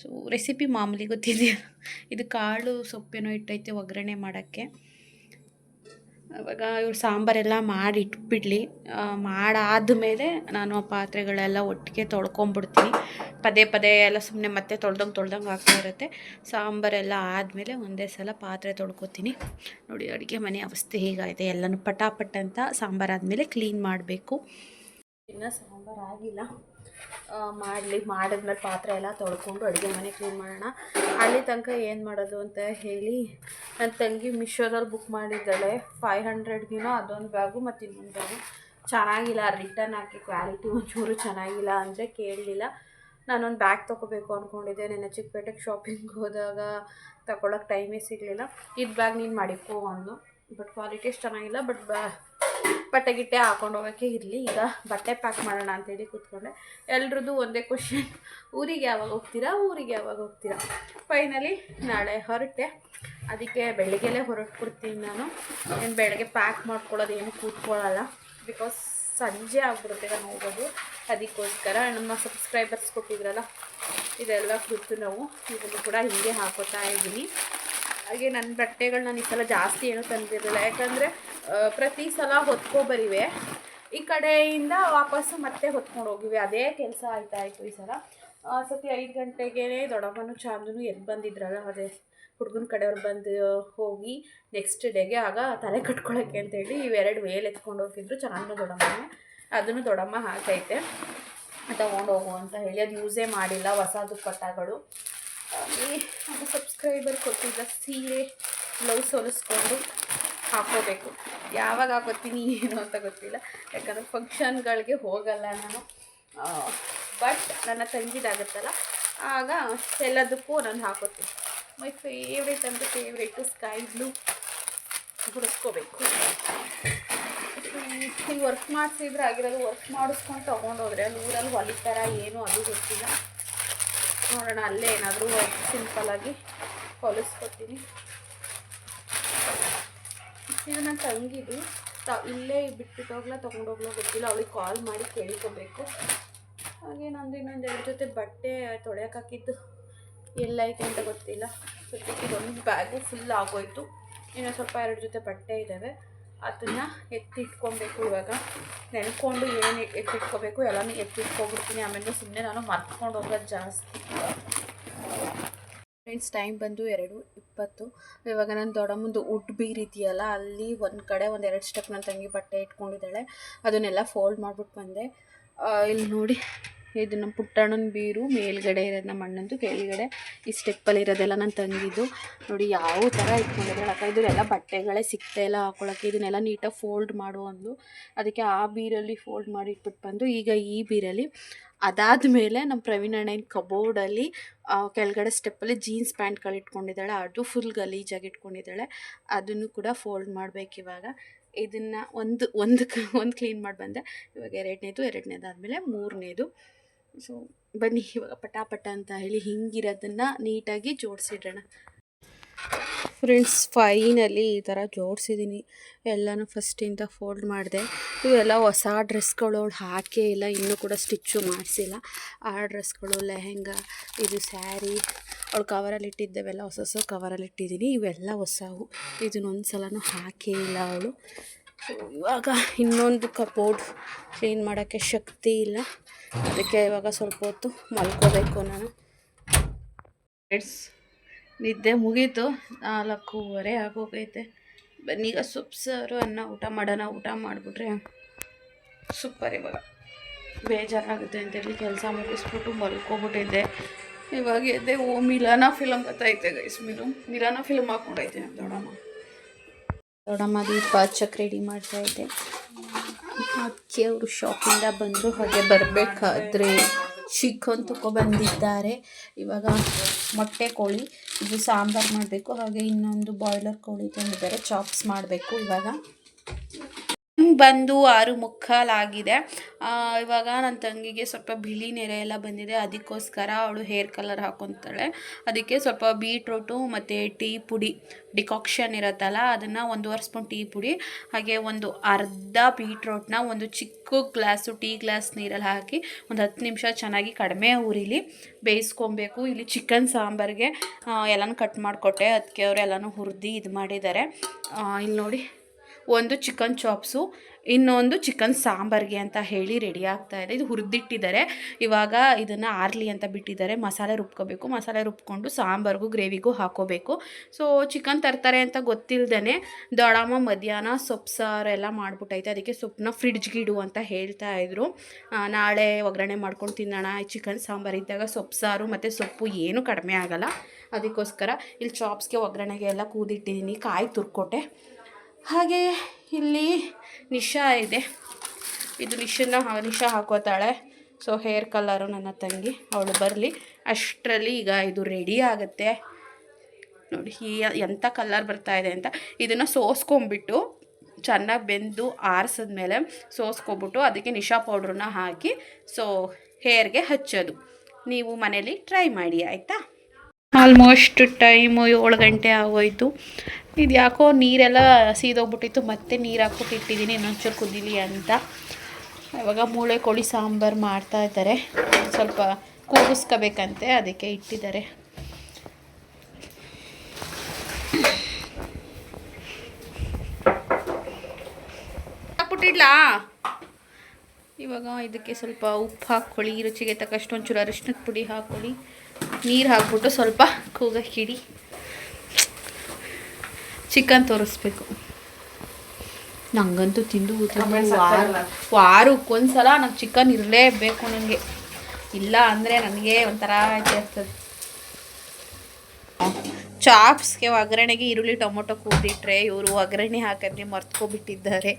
ಸೊ ರೆಸಿಪಿ ಮಾಮೂಲಿ ಗೊತ್ತಿದೆಯಾ ಇದು ಕಾಳು ಸೊಪ್ಪೇನೋ ಇಟ್ಟೈತೆ ಒಗ್ಗರಣೆ ಮಾಡೋಕ್ಕೆ. ಅವಾಗ ಇವ್ರು ಸಾಂಬಾರೆಲ್ಲ ಮಾಡಿ ಇಟ್ಬಿಡ್ಲಿ ಮಾಡಾದ್ಮೇಲೆ ನಾನು ಆ ಪಾತ್ರೆಗಳೆಲ್ಲ ಒಟ್ಟಿಗೆ ತೊಳ್ಕೊಂಬಿಡ್ತೀನಿ. ಪದೇ ಪದೇ ಎಲ್ಲ ಸುಮ್ಮನೆ ಮತ್ತೆ ತೊಳ್ದಂಗೆ ತೊಳ್ದಂಗೆ ಆಗ್ತಾ ಇರುತ್ತೆ. ಸಾಂಬಾರೆಲ್ಲ ಆದಮೇಲೆ ಒಂದೇ ಸಲ ಪಾತ್ರೆ ತೊಳ್ಕೊತೀನಿ. ನೋಡಿ, ಅಡುಗೆ ಮನೆ ಅವಸ್ಥೆ ಹೀಗಾಗಿದೆ ಎಲ್ಲನೂ ಪಟಾಪಟ್ ಅಂತ ಸಾಂಬಾರು ಆದಮೇಲೆ ಕ್ಲೀನ್ ಮಾಡಬೇಕು. ಇನ್ನು ಸಾಂಬಾರು ಆಗಿಲ್ಲ. ಮಾಡಲಿ, ಮಾಡಿದ್ಮೇಲೆ ಪಾತ್ರೆ ಎಲ್ಲ ತೊಳ್ಕೊಂಡು ಅಡುಗೆ ಮನೆ ಕ್ಲೀನ್ ಮಾಡೋಣ. ಅಲ್ಲಿ ತನಕ ಏನು ಮಾಡೋದು ಅಂತ ಹೇಳಿ ನನ್ನ ತಂಗಿ ಮಿಶೋದಲ್ಲಿ ಬುಕ್ ಮಾಡಿದ್ದಾಳೆ. ಫೈವ್ ಹಂಡ್ರೆಡ್ಗಿನೋ ಅದೊಂದು ಬ್ಯಾಗು ಮತ್ತು ಇನ್ನೊಂದು ಬ್ಯಾಗು ಚೆನ್ನಾಗಿಲ್ಲ ರಿಟರ್ನ್ ಹಾಕಿ ಕ್ವಾಲಿಟಿ ಒಂಚೂರು ಚೆನ್ನಾಗಿಲ್ಲ ಅಂದರೆ ಕೇಳಲಿಲ್ಲ. ನಾನೊಂದು ಬ್ಯಾಗ್ ತೊಗೋಬೇಕು ಅಂದ್ಕೊಂಡಿದ್ದೆ ನೆನ್ನೆ ಚಿಕ್ಕಪೇಟೆಗೆ ಶಾಪಿಂಗ್ ಹೋದಾಗ ತಗೊಳಕ್ಕೆ ಟೈಮೇ ಸಿಗಲಿಲ್ಲ. ಇದು ಬ್ಯಾಗ್ ನೀನು ಮಾಡಿಕೋ ಅಂದು ಬಟ್ ಕ್ವಾಲಿಟಿ ಚೆನ್ನಾಗಿಲ್ಲ ಬಟ್ ಬ್ಯಾ ಬಟ್ಟೆ ಗಿಟ್ಟೆ ಹಾಕೊಂಡು ಹೋಗೋಕ್ಕೆ ಇರಲಿ. ಈಗ ಬಟ್ಟೆ ಪ್ಯಾಕ್ ಮಾಡೋಣ ಅಂತೇಳಿ ಕೂತ್ಕೊಂಡೆ. ಎಲ್ರದ್ದು ಒಂದೇ ಕ್ವಶನ್ ಊರಿಗೆ ಯಾವಾಗ ಹೋಗ್ತೀರಾ? ಊರಿಗೆ ಯಾವಾಗ ಹೋಗ್ತೀರಾ? ಫೈನಲಿ ನಾಳೆ ಹೊರಟೆ. ಅದಕ್ಕೆ ಬೆಳಿಗ್ಗೆಲೇ ಹೊರಟ್ಬಿಡ್ತೀನಿ ನಾನು. ಏನು ಬೆಳಗ್ಗೆ ಪ್ಯಾಕ್ ಮಾಡ್ಕೊಳ್ಳೋದು ಏನು ಕೂತ್ಕೊಳ್ಳಲ್ಲ. ಬಿಕಾಸ್ ಸಂಜೆ ಆಗ್ಬಿಡುತ್ತೆ ನಾನು ಹೋಗೋದು. ಅದಕ್ಕೋಸ್ಕರ ನಮ್ಮ ಸಬ್ಸ್ಕ್ರೈಬರ್ಸ್ ಕೊಟ್ಟಿದ್ರಲ್ಲ, ಇದೆಲ್ಲ ಕುರಿತು ನಾವು. ಇದನ್ನು ಕೂಡ ಹಿಂಗೆ ಹಾಕೋತಾ ಇದ್ದೀನಿ. ಹಾಗೆ ನನ್ನ ಬಟ್ಟೆಗಳು ನಾನು ಈ ಸಲ ಜಾಸ್ತಿ ಏನೂ ತಂದಿರಲಿಲ್ಲ. ಯಾಕಂದರೆ ಪ್ರತಿ ಸಲ ಹೊತ್ಕೊಬರಿವೆ ಈ ಕಡೆಯಿಂದ ವಾಪಸ್ಸು ಮತ್ತೆ ಹೊತ್ಕೊಂಡು ಹೋಗಿವೆ. ಅದೇ ಕೆಲಸ ಆಯ್ತಾ ಇತ್ತು ಈ ಸಲ. ಸತಿ ಐದು ಗಂಟೆಗೆ ದೊಡ್ಡಮ್ಮನು ಚಾಂದನು ಎದ್ದು ಬಂದಿದ್ರಲ್ಲ ಅದೇ ಹುಡುಗನ ಕಡೆಯವ್ರು ಬಂದು ಹೋಗಿ ನೆಕ್ಸ್ಟ್ ಡೇಗೆ ಆಗ ತಲೆ ಕಟ್ಕೊಳ್ಳೋಕ್ಕೆ ಅಂತೇಳಿ ಇವೆರಡು ವೇಲ್ ಎತ್ಕೊಂಡು ಹೋಗಿದ್ರು ಚಾಂದನು ದೊಡ್ಡಮ್ಮನೇ ಅದನ್ನು ದೊಡ್ಡಮ್ಮ ಹಾಕೈತೆ. ತಗೊಂಡು ಹೋಗು ಅಂತ ಹೇಳಿ. ಅದು ಯೂಸೇ ಮಾಡಿಲ್ಲ, ಹೊಸ ದುಪ್ಪಟ್ಟಗಳು. ಸಬ್ಸ್ಕ್ರೈಬರ್ ಕೊಟ್ಟಿದ್ದ ಸೀರೆ ಬ್ಲೌಸ್ ಹೊಲಿಸ್ಕೊಂಡು ಹಾಕೋಬೇಕು ಯಾವಾಗ ಹಾಕೋತೀನಿ ಏನು ಅಂತ ಗೊತ್ತಿಲ್ಲ. ಯಾಕಂದರೆ ಫಂಕ್ಷನ್ಗಳಿಗೆ ಹೋಗಲ್ಲ ನಾನು. ಬಟ್ ನನ್ನ ತಂಗಿದಾಗತ್ತಲ್ಲ ಆಗ ಎಲ್ಲದಕ್ಕೂ ನಾನು ಹಾಕೋತೀನಿ ಮೈ ಫೇವ್ರೇಟ್ ಅಂದರೆ ಫೇವ್ರೇಟು ಸ್ಕೈ ಬ್ಲೂ ಹುಡಿಸ್ಕೋಬೇಕು ಈ ವರ್ಕ್ ಮಾಡಿಸಿದ್ರೆ ಆಗಿರೋದು ವರ್ಕ್ ಮಾಡಿಸ್ಕೊಂಡು ತೊಗೊಂಡೋದ್ರೆ ಅಲ್ಲಿ ಊರಲ್ಲಿ ಹೊಲಿತಾರ, ಏನು ಅದು ಗೊತ್ತಿಲ್ಲ. ನೋಡೋಣ, ಅಲ್ಲೇ ಏನಾದರೂ ಸಿಂಪಲ್ಲಾಗಿ ಹೊಲಿಸ್ಕೊತೀನಿ ಇದು ನನ್ನ ತಂಗಿದು. ತ, ಇಲ್ಲೇ ಬಿಟ್ಬಿಟ್ಟು ಹೋಗ್ಲಾ ತೊಗೊಂಡೋಗ್ಲೋ ಗೊತ್ತಿಲ್ಲ, ಅವಳಿಗೆ ಕಾಲ್ ಮಾಡಿ ಕೇಳ್ಕೊಬೇಕು. ಹಾಗೆ ನಂದು ಇನ್ನೊಂದು ಎರಡು ಜೊತೆ ಬಟ್ಟೆ ತೊಳೆಯೋಕೆ ಹಾಕಿದ್ದು. ಎಲ್ಲೈತೆ ಅಂತ ಗೊತ್ತಿಲ್ಲ. ಸದ್ಯಕ್ಕೆ ಒಂದು ಬ್ಯಾಗು ಫುಲ್ ಆಗೋಯ್ತು. ಇನ್ನೂ ಸ್ವಲ್ಪ ಎರಡು ಜೊತೆ ಬಟ್ಟೆ ಇದ್ದಾವೆ ಅದನ್ನು ಎತ್ತಿಟ್ಕೊಬೇಕು ಇವಾಗ. ನೆನ್ಕೊಂಡು ಏನು ಎತ್ತಿಟ್ಕೋಬೇಕು ಎಲ್ಲನೂ ಎತ್ತಿಟ್ಕೊಬಿಡ್ತೀನಿ. ಆಮೇಲೆ ಸುಮ್ಮನೆ ನಾನು ಮರ್ತ್ಕೊಂಡು ಹೋಗೋದು ಜಾಸ್ತಿ. ಫ್ರೆಂಡ್ಸ್ ಟೈಮ್ ಬಂದು ಎರಡು ಇಪ್ಪತ್ತು. ಇವಾಗ ನನ್ನ ದೊಡ್ಡಮ್ಮಂದು ಉಡ್ ಬೀರಿದೆಯಲ್ಲ ಅಲ್ಲಿ ಒಂದು ಕಡೆ ಒಂದು ಎರಡು ಸ್ಟೆಪ್ ನನ್ನ ತಂಗಿ ಬಟ್ಟೆ ಇಟ್ಕೊಂಡಿದ್ದಾಳೆ. ಅದನ್ನೆಲ್ಲ ಫೋಲ್ಡ್ ಮಾಡ್ಬಿಟ್ಟು ಬಂದೆ. ಇಲ್ಲಿ ನೋಡಿ. ಇದು ಪುಟ್ಟಣ್ಣನ ಬೀರು, ಮೇಲ್ಗಡೆ ಇರೋದು ನಮ್ಮ ಅಣ್ಣಂದು ಕೆಳಗಡೆ ಈ ಸ್ಟೆಪ್ಪಲ್ಲಿ ಇರೋದೆಲ್ಲ ನಾನು ತಂಗಿದು ನೋಡಿ ಯಾವ ಥರ ಇಟ್ಕೊಂಡಿದ್ದಾಳೆ ಅಕ್ಕ, ಇದನ್ನೆಲ್ಲ ಬಟ್ಟೆಗಳೇ ಸಿಗ್ತಾ ಇಲ್ಲ ಹಾಕೊಳಕ್ಕೆ, ಇದನ್ನೆಲ್ಲ ನೀಟಾಗಿ ಫೋಲ್ಡ್ ಮಾಡು ಅಂದು ಅದಕ್ಕೆ ಆ ಬೀರಲ್ಲಿ ಫೋಲ್ಡ್ ಮಾಡಿ ಇಟ್ಬಿಟ್ಟು ಬಂದು ಈಗ ಈ ಬೀರಲ್ಲಿ ಅದಾದ ಮೇಲೆ ನಮ್ಮ ಪ್ರವೀಣ್ ಅಣ್ಣನ ಕಬೋರ್ಡಲ್ಲಿ ಕೆಳಗಡೆ ಸ್ಟೆಪ್ಪಲ್ಲಿ ಜೀನ್ಸ್ ಪ್ಯಾಂಟ್ಗಳು ಇಟ್ಕೊಂಡಿದ್ದಾಳೆ. ಅದು ಫುಲ್ ಗಲೀಜಾಗಿ ಇಟ್ಕೊಂಡಿದ್ದಾಳೆ. ಅದನ್ನು ಕೂಡ ಫೋಲ್ಡ್ ಮಾಡಬೇಕು ಇವಾಗ. ಇದನ್ನು ಒಂದು ಒಂದು ಒಂದು ಕ್ಲೀನ್ ಮಾಡಿ ಬಂದೆ. ಇವಾಗ ಎರಡನೇದು, ಎರಡನೇದಾದಮೇಲೆ ಮೂರನೇದು. ಸೊ ಬನ್ನಿ, ಇವಾಗ ಪಟಾಪಟ ಅಂತ ಹೇಳಿ ಹಿಂಗಿರೋದನ್ನು ನೀಟಾಗಿ ಜೋಡಿಸಿಡೋಣ. ಫ್ರೆಂಡ್ಸ್ ಫೈನಲಿ ಈ ಥರ ಜೋಡಿಸಿದ್ದೀನಿ. ಎಲ್ಲನೂ ಫಸ್ಟಿಂದ ಫೋಲ್ಡ್ ಮಾಡಿದೆ. ಇವೆಲ್ಲ ಹೊಸ ಡ್ರೆಸ್ಗಳು ಹಾಕೇ ಇಲ್ಲ, ಇನ್ನೂ ಕೂಡ ಸ್ಟಿಚ್ಚು ಮಾಡಿಸಿಲ್ಲ. ಆ ಡ್ರೆಸ್ಗಳು ಲೆಹೆಂಗಾ, ಇದು ಸ್ಯಾರಿ ಅವಳು ಕವರಲ್ಲಿ ಇಟ್ಟಿದ್ದೆವೆಲ್ಲ ಹೊಸ ಹೊಸ ಕವರಲ್ಲಿ ಇಟ್ಟಿದ್ದೀನಿ. ಇವೆಲ್ಲ ಹೊಸವು. ಇದನ್ನೊಂದು ಸಲನೂ ಹಾಕೇ ಇಲ್ಲ ಅವಳು. ಇವಾಗ ಇನ್ನೊಂದು ಕಬೋರ್ಡ್ ಕ್ಲೀನ್ ಮಾಡೋಕ್ಕೆ ಶಕ್ತಿ ಇಲ್ಲ. ಅದಕ್ಕೆ ಇವಾಗ ಸ್ವಲ್ಪ ಹೊತ್ತು ಮಲ್ಕೋಬೇಕು ನಾನು. ಫ್ರೆಂಡ್ಸ್ ನಿದ್ದೆ ಮುಗೀತು. ನಾಲ್ಕೂವರೆ ಆಗೋಗೈತೆ. ಬನ್ನೀಗ ಸಾರು, ಅನ್ನ ಊಟ ಮಾಡೋಣ. ಊಟ ಮಾಡಿಬಿಟ್ರೆ ಸೂಪರ್ ಇವಾಗ. ಬೇಜಾರಾಗುತ್ತೆ ಅಂತೇಳಿ ಕೆಲಸ ಮುಗಿಸ್ಬಿಟ್ಟು ಮಲ್ಕೋಬಿಟ್ಟಿದ್ದೆ. ಇವಾಗ ಎದ್ದೆ ಓ ಮಿಲಾನ ಫಿಲಮ್ ಗೈಸ್ ಮಿಲು ಮಿಲಾನ ಫಿಲಮ್ ಹಾಕ್ಕೊಂಡೈತೆ ನಮ್ಮ ದೊಡ್ಡಮ್ಮ. ದೊಡ್ಡಮ್ಮ ದೀಪ ಪಾಚಕ್ ರೆಡಿ ಮಾಡ್ತಾ ಇದ್ದೆ ಅಕ್ಕಿ ಅವರು ಶಾಪಿಂದ ಬಂದರು, ಹಾಗೆ ಬರಬೇಕಾದ್ರೆ ಚಿಕನ್ ತಗೊಬಂದಿದ್ದಾರೆ ಇವಾಗ ಮೊಟ್ಟೆ ಕೋಳಿ, ಇದು ಸಾಂಬಾರು ಮಾಡಬೇಕು, ಹಾಗೆ ಇನ್ನೊಂದು ಬಾಯ್ಲರ್ ಕೋಳಿ ತಂದಿದ್ದಾರೆ ಚಾಪ್ಸ್ ಮಾಡಬೇಕು ಇವಾಗ. ಬಂದು ಆರು ಮುಕ್ಕಾಲಾಗಿದೆ ಇವಾಗ ನನ್ನ ತಂಗಿಗೆ ಸ್ವಲ್ಪ ಬಿಳಿ ನೆರೆ ಎಲ್ಲ ಬಂದಿದೆ. ಅದಕ್ಕೋಸ್ಕರ ಅವಳು ಹೇರ್ ಕಲರ್ ಹಾಕೊತಾಳೆ. ಅದಕ್ಕೆ ಸ್ವಲ್ಪ ಬೀಟ್ರೂಟು ಮತ್ತು ಟೀ ಪುಡಿ, ಡಿಕಾಕ್ಷನ್ ಇರುತ್ತಲ್ಲ, ಅದನ್ನು ಒಂದೂವರೆ ಸ್ಪೂನ್ ಟೀ ಪುಡಿ, ಹಾಗೆ ಒಂದು ಅರ್ಧ ಬೀಟ್ರೂಟ್ನ ಒಂದು ಚಿಕ್ಕ ಗ್ಲಾಸು, ಟೀ ಗ್ಲಾಸ್ ನೀರಲ್ಲಿ ಹಾಕಿ ಒಂದು ಹತ್ತು ನಿಮಿಷ ಚೆನ್ನಾಗಿ ಕಡಿಮೆ ಉರಿಲಿ ಬೇಯಿಸ್ಕೊಬೇಕು. ಇಲ್ಲಿ ಚಿಕನ್ ಸಾಂಬಾರಿಗೆ ಎಲ್ಲನೂ ಕಟ್ ಮಾಡಿಕೊಟ್ಟೆ. ಅದಕ್ಕೆ ಅವರು ಎಲ್ಲನೂ ಹುರಿದು ಇದು ಮಾಡಿದ್ದಾರೆ. ಇಲ್ಲಿ ನೋಡಿ ಒಂದು ಚಿಕನ್ ಚಾಪ್ಸು, ಇನ್ನೊಂದು ಚಿಕನ್ ಸಾಂಬಾರಿಗೆ ಅಂತ ಹೇಳಿ ರೆಡಿ ಆಗ್ತಾ ಇದೆ. ಇದು ಹುರಿದಿಟ್ಟಿದ್ದಾರೆ. ಇವಾಗ ಇದನ್ನು ಆರ್ಲಿ ಅಂತ ಬಿಟ್ಟಿದ್ದಾರೆ. ಮಸಾಲೆ ರುಬ್ಕೋಬೇಕು. ಮಸಾಲೆ ರುಬ್ಕೊಂಡು ಸಾಂಬಾರಿಗೂ, ಗ್ರೇವಿಗೂ ಹಾಕೋಬೇಕು. ಸೊ ಚಿಕನ್ ತರ್ತಾರೆ ಅಂತ ಗೊತ್ತಿಲ್ಲದೆ ದೊಡಮ್ಮ ಮಧ್ಯಾಹ್ನ ಸೊಪ್ಪು, ಸಾರು ಎಲ್ಲ ಮಾಡ್ಬಿಟ್ಟೈತೆ. ಅದಕ್ಕೆ ಸೊಪ್ಪನ್ನ ಫ್ರಿಡ್ಜ್ಗೆ ಇಡು ಅಂತ ಹೇಳ್ತಾ ಇದ್ರು. ನಾಳೆ ಒಗ್ಗರಣೆ ಮಾಡ್ಕೊಂಡು ತಿನ್ನೋಣ. ಚಿಕನ್ ಸಾಂಬಾರು ಇದ್ದಾಗ ಸೊಪ್ಪು, ಸಾರು ಮತ್ತು ಸೊಪ್ಪು ಏನೂ ಕಡಿಮೆ ಆಗಲ್ಲ. ಅದಕ್ಕೋಸ್ಕರ ಇಲ್ಲಿ ಚಾಪ್ಸ್ಗೆ, ಒಗ್ಗರಣೆಗೆ ಎಲ್ಲ ಕೂದಿಟ್ಟಿದ್ದೀನಿ. ಕಾಯಿ ತುರ್ಕೊಟ್ಟೆ. ಹಾಗೆ ಇಲ್ಲಿ ನಿಶಾ ಇದೆ. ಇದು ನಿಶನ್ನ ನಿಶಾ ಹಾಕೋತಾಳೆ. ಸೊ ಹೇರ್ ಕಲರು ನನ್ನ ತಂಗಿ, ಅವಳು ಬರಲಿ. ಅಷ್ಟರಲ್ಲಿ ಈಗ ಇದು ರೆಡಿ ಆಗುತ್ತೆ. ನೋಡಿ, ಈ ಎಂಥ ಕಲರ್ ಬರ್ತಾ ಇದೆ ಅಂತ. ಇದನ್ನು ಸೋಸ್ಕೊಂಬಿಟ್ಟು ಚೆನ್ನಾಗಿ ಬೆಂದು ಆರಿಸಿದ್ಮೇಲೆ ಸೋಸ್ಕೊಬಿಟ್ಟು ಅದಕ್ಕೆ ನಿಶಾ ಪೌಡ್ರನ್ನ ಹಾಕಿ ಸೊ ಹೇರ್ಗೆ ಹಚ್ಚೋದು. ನೀವು ಮನೇಲಿ ಟ್ರೈ ಮಾಡಿ, ಆಯಿತಾ? ಆಲ್ಮೋಸ್ಟ್ ಟೈಮು ಏಳು ಗಂಟೆ ಆಗೋಯ್ತು. ಇದು ಯಾಕೋ ನೀರೆಲ್ಲ ಸೀದೋಗ್ಬಿಟ್ಟಿತ್ತು, ಮತ್ತೆ ನೀರು ಹಾಕ್ಬಿಟ್ಟು ಇಟ್ಟಿದ್ದೀನಿ ಇನ್ನೊಂಚೂರು ಕುದೀಲಿ ಅಂತ. ಇವಾಗ ಮೂಳೆ ಕೋಳಿ ಸಾಂಬಾರು ಮಾಡ್ತಾ ಇದ್ದಾರೆ. ಸ್ವಲ್ಪ ಕೂಗಿಸ್ಕೋಬೇಕಂತೆ, ಅದಕ್ಕೆ ಇಟ್ಟಿದ್ದಾರೆ. ಹಾಕ್ಬಿಟ್ಟಿಡ್ಲಾ ಇವಾಗ ಇದಕ್ಕೆ ಸ್ವಲ್ಪ ಉಪ್ಪು ಹಾಕ್ಕೊಳ್ಳಿ, ರುಚಿಗೆ ತಕ್ಕಷ್ಟು ಒಂಚೂರು ಅರಿಶಿನದ ಪುಡಿ ಹಾಕ್ಕೊಳ್ಳಿ. ನೀರು ಹಾಕ್ಬಿಟ್ಟು ಸ್ವಲ್ಪ ಕೂಗಕ್ಕಿಡಿ ಚಿಕನ್ ತೋರಿಸ್ಬೇಕು. ನಂಗಂತೂ ತಿಂದು ತಿಂದು ವಾರ ವಾರಕ್ಕೊಂದ್ಸಲ ನಂಗೆ ಚಿಕನ್ ಇರಲೇಬೇಕು ನನಗೆ ಇಲ್ಲ ಅಂದರೆ ನನಗೆ ಒಂಥರ ಇರ್ತದೆ ಚಾಪ್ಸ್ಗೆ ಒಗ್ಗರಣೆಗೆ ಈರುಳ್ಳಿ ಟೊಮೊಟೊ ಕೂದಿಟ್ರೆ ಇವರು ಒಗ್ಗರಣೆ ಹಾಕಿದ್ರೆ ಮರ್ತ್ಕೊಬಿಟ್ಟಿದ್ದಾರೆ.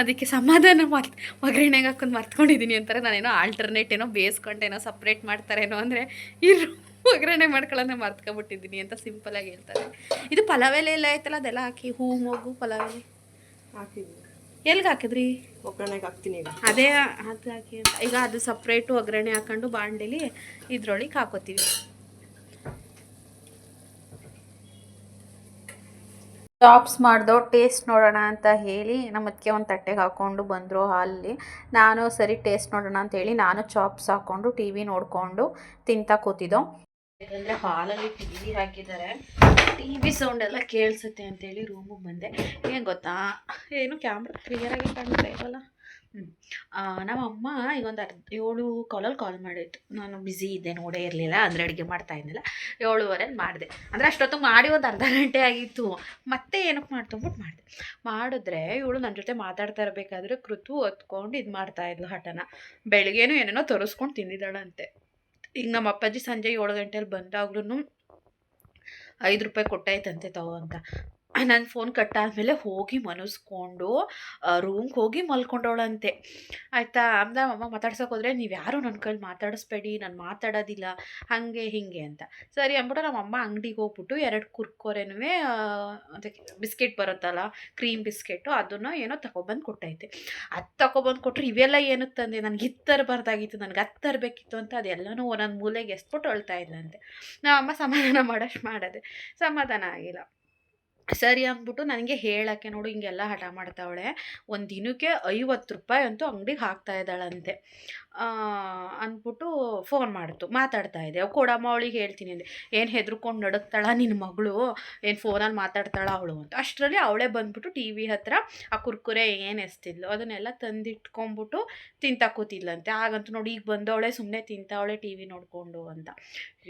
ಅದಕ್ಕೆ ಸಮಾಧಾನ ಮಾಡ್ತ ಒಗ್ಗರಣೆಗೆ ಹಾಕೊಂಡು ಮರ್ತ್ಕೊಂಡಿದ್ದೀನಿ ಅಂತಾರೆ. ನಾನೇನೋ ಆಲ್ಟರ್ನೇಟ್ ಏನೋ ಬೇಯಿಸ್ಕೊಂಡೇನೋ ಸಪ್ರೇಟ್ ಮಾಡ್ತಾರೇನೋ ಅಂದರೆ ಇರು ಒಗ್ಗರಣೆ ಮಾಡ್ಕೊಳ್ಳೋಣ ಮರ್ತ್ಕೊಬಿಟ್ಟಿದ್ದೀನಿ ಅಂತ ಸಿಂಪಲ್ ಆಗಿ ಹೇಳ್ತಾರೆ. ಇದು ಪಲಾವ್ ಎಲೆ ಎಲ್ಲ ಐತಲ್ಲ ಅದೆಲ್ಲ ಹಾಕಿ ಹೂ ಮೊಗ್ಗು ಪಲಾವ್ ಎಲೆ ಹಾಕಿದ್ವಿ ಎಲ್ಗೆ ಹಾಕಿದ್ರಿ? ಒಗ್ಗರಣೆಗೆ ಹಾಕ್ತೀನಿ ಈಗ. ಅದೇ ಅದು ಹಾಕಿ ಅಂತ ಈಗ ಅದು ಸಪ್ರೇಟು ಒಗ್ಗರಣೆ ಹಾಕೊಂಡು ಬಾಂಡೇಲಿ ಇದ್ರೊಳಗೆ ಹಾಕೋತೀವಿ ಚಾಪ್ಸ್ ಮಾಡ್ದೋ ಟೇಸ್ಟ್ ನೋಡೋಣ ಅಂತ ಹೇಳಿ ನಮ್ಮ ಅದಕ್ಕೆ ಒಂದು ತಟ್ಟೆಗೆ ಹಾಕ್ಕೊಂಡು ಬಂದರು ಹಾಲಲ್ಲಿ ನಾನು ಸರಿ ಟೇಸ್ಟ್ ನೋಡೋಣ ಅಂತ ಹೇಳಿ ನಾನು ಚಾಪ್ಸ್ ಹಾಕ್ಕೊಂಡು ಟಿ ವಿ ನೋಡಿಕೊಂಡು ತಿಂತಾ ಕೂತಿದ್ದೋ. ಯಾಕಂದರೆ ಹಾಲಲ್ಲಿ ಟಿ ವಿ ಹಾಕಿದ್ದಾರೆ. ಟಿ ವಿ ಸೌಂಡ್ ಎಲ್ಲ ಕೇಳಿಸುತ್ತೆ ಅಂತೇಳಿ ರೂಮಿಗೆ ಬಂದೆ. ಏನು ಗೊತ್ತಾ? ಏನು ಕ್ಯಾಮ್ರಾ ಕ್ಲಿಯರಾಗಿ ಕಾಣ್ತಾ ಇರಲ್ಲ. ಹ್ಞೂ ನಮ್ಮ ಅಮ್ಮ ಈಗ ಒಂದು ಅರ್ಧ ಏಳು ಕಾಲಲ್ಲಿ ಕಾಲ್ ಮಾಡಿತ್ತು. ನಾನು ಬ್ಯುಸಿ ಇದ್ದೆ, ನೋಡೇ ಇರಲಿಲ್ಲ ಅಂದರೆ ಅಡುಗೆ ಮಾಡ್ತಾ ಇದ್ದಿಲ್ಲ ಏಳುವರೆ ಮಾಡಿದೆ. ಅಂದರೆ ಅಷ್ಟೊತ್ತು ಮಾಡಿ ಒಂದು ಅರ್ಧ ಗಂಟೆ ಆಗಿತ್ತು. ಮತ್ತೆ ಏನಕ್ಕೆ ಮಾಡ್ತೊಂಬಿಟ್ಟು ಮಾಡಿದೆ. ಮಾಡಿದ್ರೆ ಇವಳು ನನ್ನ ಜೊತೆ ಮಾತಾಡ್ತಾ ಇರಬೇಕಾದ್ರೆ ಕೃತು ಹೊತ್ಕೊಂಡು ಇದು ಮಾಡ್ತಾ ಇದ್ಲು ಹಠನ. ಬೆಳಿಗ್ಗೆನೂ ಏನೇನೋ ತರಿಸ್ಕೊಂಡು ತಿಂದಿದ್ದಾಳಂತೆ. ಈಗ ನಮ್ಮ ಅಪ್ಪಾಜಿ ಸಂಜೆ ಏಳು ಗಂಟೆಲಿ ಬಂದಾಗ್ಲೂ ಐದು ರೂಪಾಯಿ ಕೊಟ್ಟಾಯ್ತಂತೆ ತಗೋ ಅಂತ. ನನ್ನ ಫೋನ್ ಕಟ್ಟಾದಮೇಲೆ ಹೋಗಿ ಮನಸ್ಕೊಂಡು ರೂಮ್ಗೆ ಹೋಗಿ ಮಲ್ಕೊಂಡವಳಂತೆ. ಆಯಿತಾ? ಅಂದ ಅಮ್ಮ ಮಾತಾಡ್ಸೋಕೆ ಹೋದರೆ, ನೀವು ಯಾರು ನನ್ನ ಕೈಲಿ ಮಾತಾಡಿಸ್ಬೇಡಿ, ನಾನು ಮಾತಾಡೋದಿಲ್ಲ, ಹಾಗೆ ಹೀಗೆ ಅಂತ. ಸರಿ ಅಂದ್ಬಿಟ್ಟು ನಮ್ಮ ಅಮ್ಮ ಅಂಗಡಿಗೆ ಹೋಗ್ಬಿಟ್ಟು ಎರಡು ಕುರ್ಕೊರೆನೂ ಅದಕ್ಕೆ ಬಿಸ್ಕೆಟ್ ಬರುತ್ತಲ್ಲ, ಕ್ರೀಮ್ ಬಿಸ್ಕೆಟು ಅದನ್ನು ಏನೋ ತಗೊಬಂದು ಕೊಟ್ಟೈತೆ. ಅದು ತಗೊಬಂದು ಕೊಟ್ಟರು ಇವೆಲ್ಲ ಏನು ತಂದೆ? ನನಗೆ ಇದು ತರಬಾರ್ದಾಗಿತ್ತು ನನಗೆ ಅದು ಅಂತ ಅದೆಲ್ಲನೂ ಒಂದೊಂದು ಮೂಲೆಗೆ ಎಸ್ಬಿಟ್ಟು ಅಳ್ತಾ ಇಲ್ಲಂತೆ ನಮ್ಮಮ್ಮ ಸಮಾಧಾನ ಮಾಡೋಷ್ಟು ಮಾಡೋದೆ. ಸಮಾಧಾನ ಆಗಿಲ್ಲ. ಸರಿ ಅಂದ್ಬಿಟ್ಟು ನನಗೆ ಹೇಳೋಕ್ಕೆ ನೋಡು ಹಿಂಗೆಲ್ಲ ಹಠ ಮಾಡ್ತಾವಳೆ. ಒಂದು ದಿನಕ್ಕೆ ಐವತ್ತು ರೂಪಾಯಿ ಅಂತೂ ಅಂಗಡಿಗೆ ಹಾಕ್ತಾ ಇದ್ದಾಳಂತೆ. ಅಂದ್ಬಿಟ್ಟು ಫೋನ್ ಮಾಡ್ತು. ಮಾತಾಡ್ತಾ ಇದೆ. ಅವ್ ಕೊಡಮ್ಮ, ಅವಳಿಗೆ ಹೇಳ್ತೀನಿ ಅಂದೆ. ಏನು ಹೆದ್ರುಕೊಂಡು ನಡುಕ್ತಾಳ ನಿನ್ನ ಮಗಳು? ಏನು ಫೋನಲ್ಲಿ ಮಾತಾಡ್ತಾಳ ಅವಳು? ಅಂತ. ಅಷ್ಟರಲ್ಲಿ ಅವಳೇ ಬಂದ್ಬಿಟ್ಟು ಟಿ ವಿ ಹತ್ರ ಆ ಕುರ್ಕುರೆ ಏನು ಎಸ್ತಿದ್ಲು ಅದನ್ನೆಲ್ಲ ತಂದಿಟ್ಕೊಂಡ್ಬಿಟ್ಟು ತಿಂತಾ ಕೂತಿದ್ಲಂತೆ ಹಾಗಂತೂ ನೋಡಿ ಈಗ ಬಂದವಳೆ ಸುಮ್ಮನೆ ತಿಂತಾವಳೆ ಟಿ ವಿ ನೋಡಿಕೊಂಡು ಅಂತ.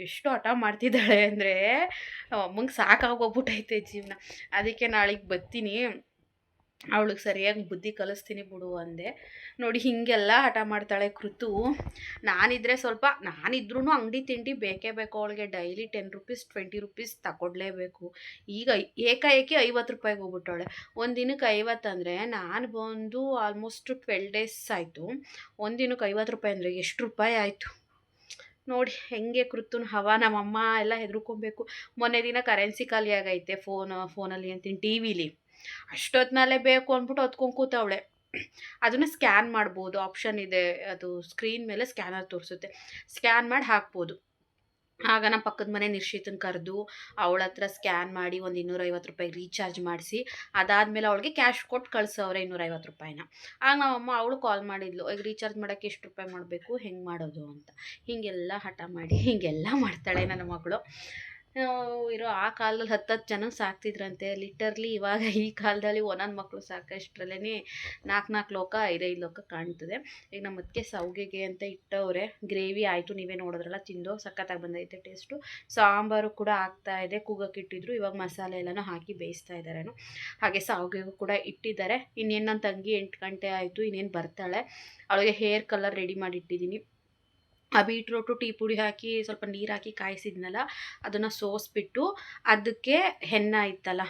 ಎಷ್ಟು ಹಠ ಮಾಡ್ತಿದ್ದಾಳೆ ಅಂದರೆ, ಅಮ್ಮಂಗೆ ಸಾಕಾಗೋಗ್ಬಿಟ್ಟೈತೆ ಜೀವನ. ಅದಕ್ಕೆ ನಾಳೆಗೆ ಬರ್ತೀನಿ ಅವಳಿಗೆ ಸರಿಯಾಗಿ ಬುದ್ಧಿ ಕಲಿಸ್ತೀನಿ ಬಿಡು ಅಂದೆ. ನೋಡಿ ಹೀಗೆಲ್ಲ ಹಠ ಮಾಡ್ತಾಳೆ ಕೃತು. ನಾನಿದ್ರೆ ಸ್ವಲ್ಪ ನಾನಿದ್ರೂ ಅಂಗಡಿ ತಿಂಡಿ ಬೇಕೇ ಬೇಕು ಅವಳಿಗೆ. Daily ten rupees twenty rupees ತಗೊಡ್ಲೇಬೇಕು. ಈಗ ಏಕಾಏಕಿ ಐವತ್ತು ರೂಪಾಯಿಗೆ ಹೋಗ್ಬಿಟ್ಟವಳೆ. ಒಂದು ದಿನಕ್ಕೆ ಐವತ್ತು ಅಂದರೆ ನಾನು ಬಂದು ಆಲ್ಮೋಸ್ಟ್ ಟ್ವೆಲ್ ಡೇಸ್ ಆಯಿತು. ಒಂದು ದಿನಕ್ಕೆ ಐವತ್ತು ರೂಪಾಯಿ ಅಂದರೆ ಎಷ್ಟು ರೂಪಾಯಿ ಆಯಿತು? ನೋಡಿ ಹೆಂಗೆ ಕೃತುನ ಹವಾ ನಮ್ಮಮ್ಮ ಎಲ್ಲ ಹೆದರ್ಕೊಬೇಕು. ಮೊನ್ನೆ ದಿನ ಕರೆನ್ಸಿ ಖಾಲಿ ಆಗೈತೆ ಫೋನ್ ಫೋನಲ್ಲಿ ಅಂತೀನಿ ಟಿ ವಿಲಿ ಅಷ್ಟೊತ್ತಿನಲ್ಲೇ ಬೇಕು ಅಂದ್ಬಿಟ್ಟು ಹೊತ್ಕೊಂಡು ಕೂತವಳೆ. ಅದನ್ನು ಸ್ಕ್ಯಾನ್ ಮಾಡ್ಬೋದು. ಆಪ್ಷನ್ ಇದೆ. ಅದು ಸ್ಕ್ರೀನ್ ಮೇಲೆ ಸ್ಕ್ಯಾನರ್ ತೋರಿಸುತ್ತೆ. ಸ್ಕ್ಯಾನ್ ಮಾಡಿ ಹಾಕ್ಬೋದು. ಆಗ ನಮ್ಮ ಪಕ್ಕದ ಮನೆ ನಿಶ್ಚಿತನ ಕರೆದು ಅವಳ ಹತ್ರ ಸ್ಕ್ಯಾನ್ ಮಾಡಿ ಒಂದು ಇನ್ನೂರೈವತ್ತು ರೂಪಾಯಿ ರೀಚಾರ್ಜ್ ಮಾಡಿಸಿ, ಅದಾದಮೇಲೆ ಅವಳಿಗೆ ಕ್ಯಾಶ್ ಕೊಟ್ಟು ಕಳ್ಸವ್ರೆ ಇನ್ನೂರೈವತ್ತು ರೂಪಾಯಿನ. ಆಗ ನಮ್ಮಮ್ಮ ಅವಳು ಕಾಲ್ ಮಾಡಿದ್ಲು, ಈಗ ರೀಚಾರ್ಜ್ ಮಾಡೋಕ್ಕೆ ಎಷ್ಟು ರೂಪಾಯಿ ಮಾಡಬೇಕು, ಹೆಂಗೆ ಮಾಡೋದು? ಅಂತ. ಹೀಗೆಲ್ಲ ಹಠ ಮಾಡಿ, ಹೀಗೆಲ್ಲ ಮಾಡ್ತಾಳೆ ನನ್ನ ಮಗಳು. ಇರೋ ಆ ಕಾಲದಲ್ಲಿ ಹತ್ತತ್ತು ಜನ ಸಾಕ್ತಿದ್ರಂತೆ. ಲಿಟರ್ಲಿ ಇವಾಗ ಈ ಕಾಲದಲ್ಲಿ ಒಂದೊಂದು ಮಕ್ಕಳು ಸಾಕಷ್ಟರಲ್ಲೇ ನಾಲ್ಕು ನಾಲ್ಕು ಲೋಕ, ಐದೈದು ಲೋಕ ಕಾಣ್ತದೆ. ಈಗ ನಮ್ಮ ಅದಕ್ಕೆ ಸೌಗೆಗೆ ಅಂತ ಇಟ್ಟವ್ರೆ, ಗ್ರೇವಿ ಆಯಿತು, ನೀವೇ ನೋಡಿದ್ರಲ್ಲ, ತಿಂದು ಸಖತ್ತಾಗಿ ಬಂದೈತೆ ಟೇಸ್ಟು. ಸಾಂಬಾರು ಕೂಡ ಆಗ್ತಾ ಇದೆ, ಕೂಗಕ್ಕೆ ಇಟ್ಟಿದ್ರು, ಇವಾಗ ಮಸಾಲೆ ಎಲ್ಲನೂ ಹಾಕಿ ಬೇಯಿಸ್ತಾ ಇದ್ದಾರೆ ಹಾಗೆ ಸಾವಿಗೆಗೂ ಕೂಡ ಇಟ್ಟಿದ್ದಾರೆ. ಇನ್ನೇನು ನನ್ನ ತಂಗಿ ಎಂಟು ಗಂಟೆ ಆಯಿತು, ಇನ್ನೇನು ಬರ್ತಾಳೆ. ಅವಳಿಗೆ ಹೇರ್ ಕಲರ್ ರೆಡಿ ಮಾಡಿ ಇಟ್ಟಿದ್ದೀನಿ. ಆ ಬೀಟ್ರೋಟು, ಟೀ ಪುಡಿ ಹಾಕಿ ಸ್ವಲ್ಪ ನೀರು ಹಾಕಿ ಕಾಯಿಸಿದ್ನಲ್ಲ, ಅದನ್ನು ಸೋಸ್ಬಿಟ್ಟು ಅದಕ್ಕೆ ಹೆನ್ನ ಇತ್ತಲ್ಲ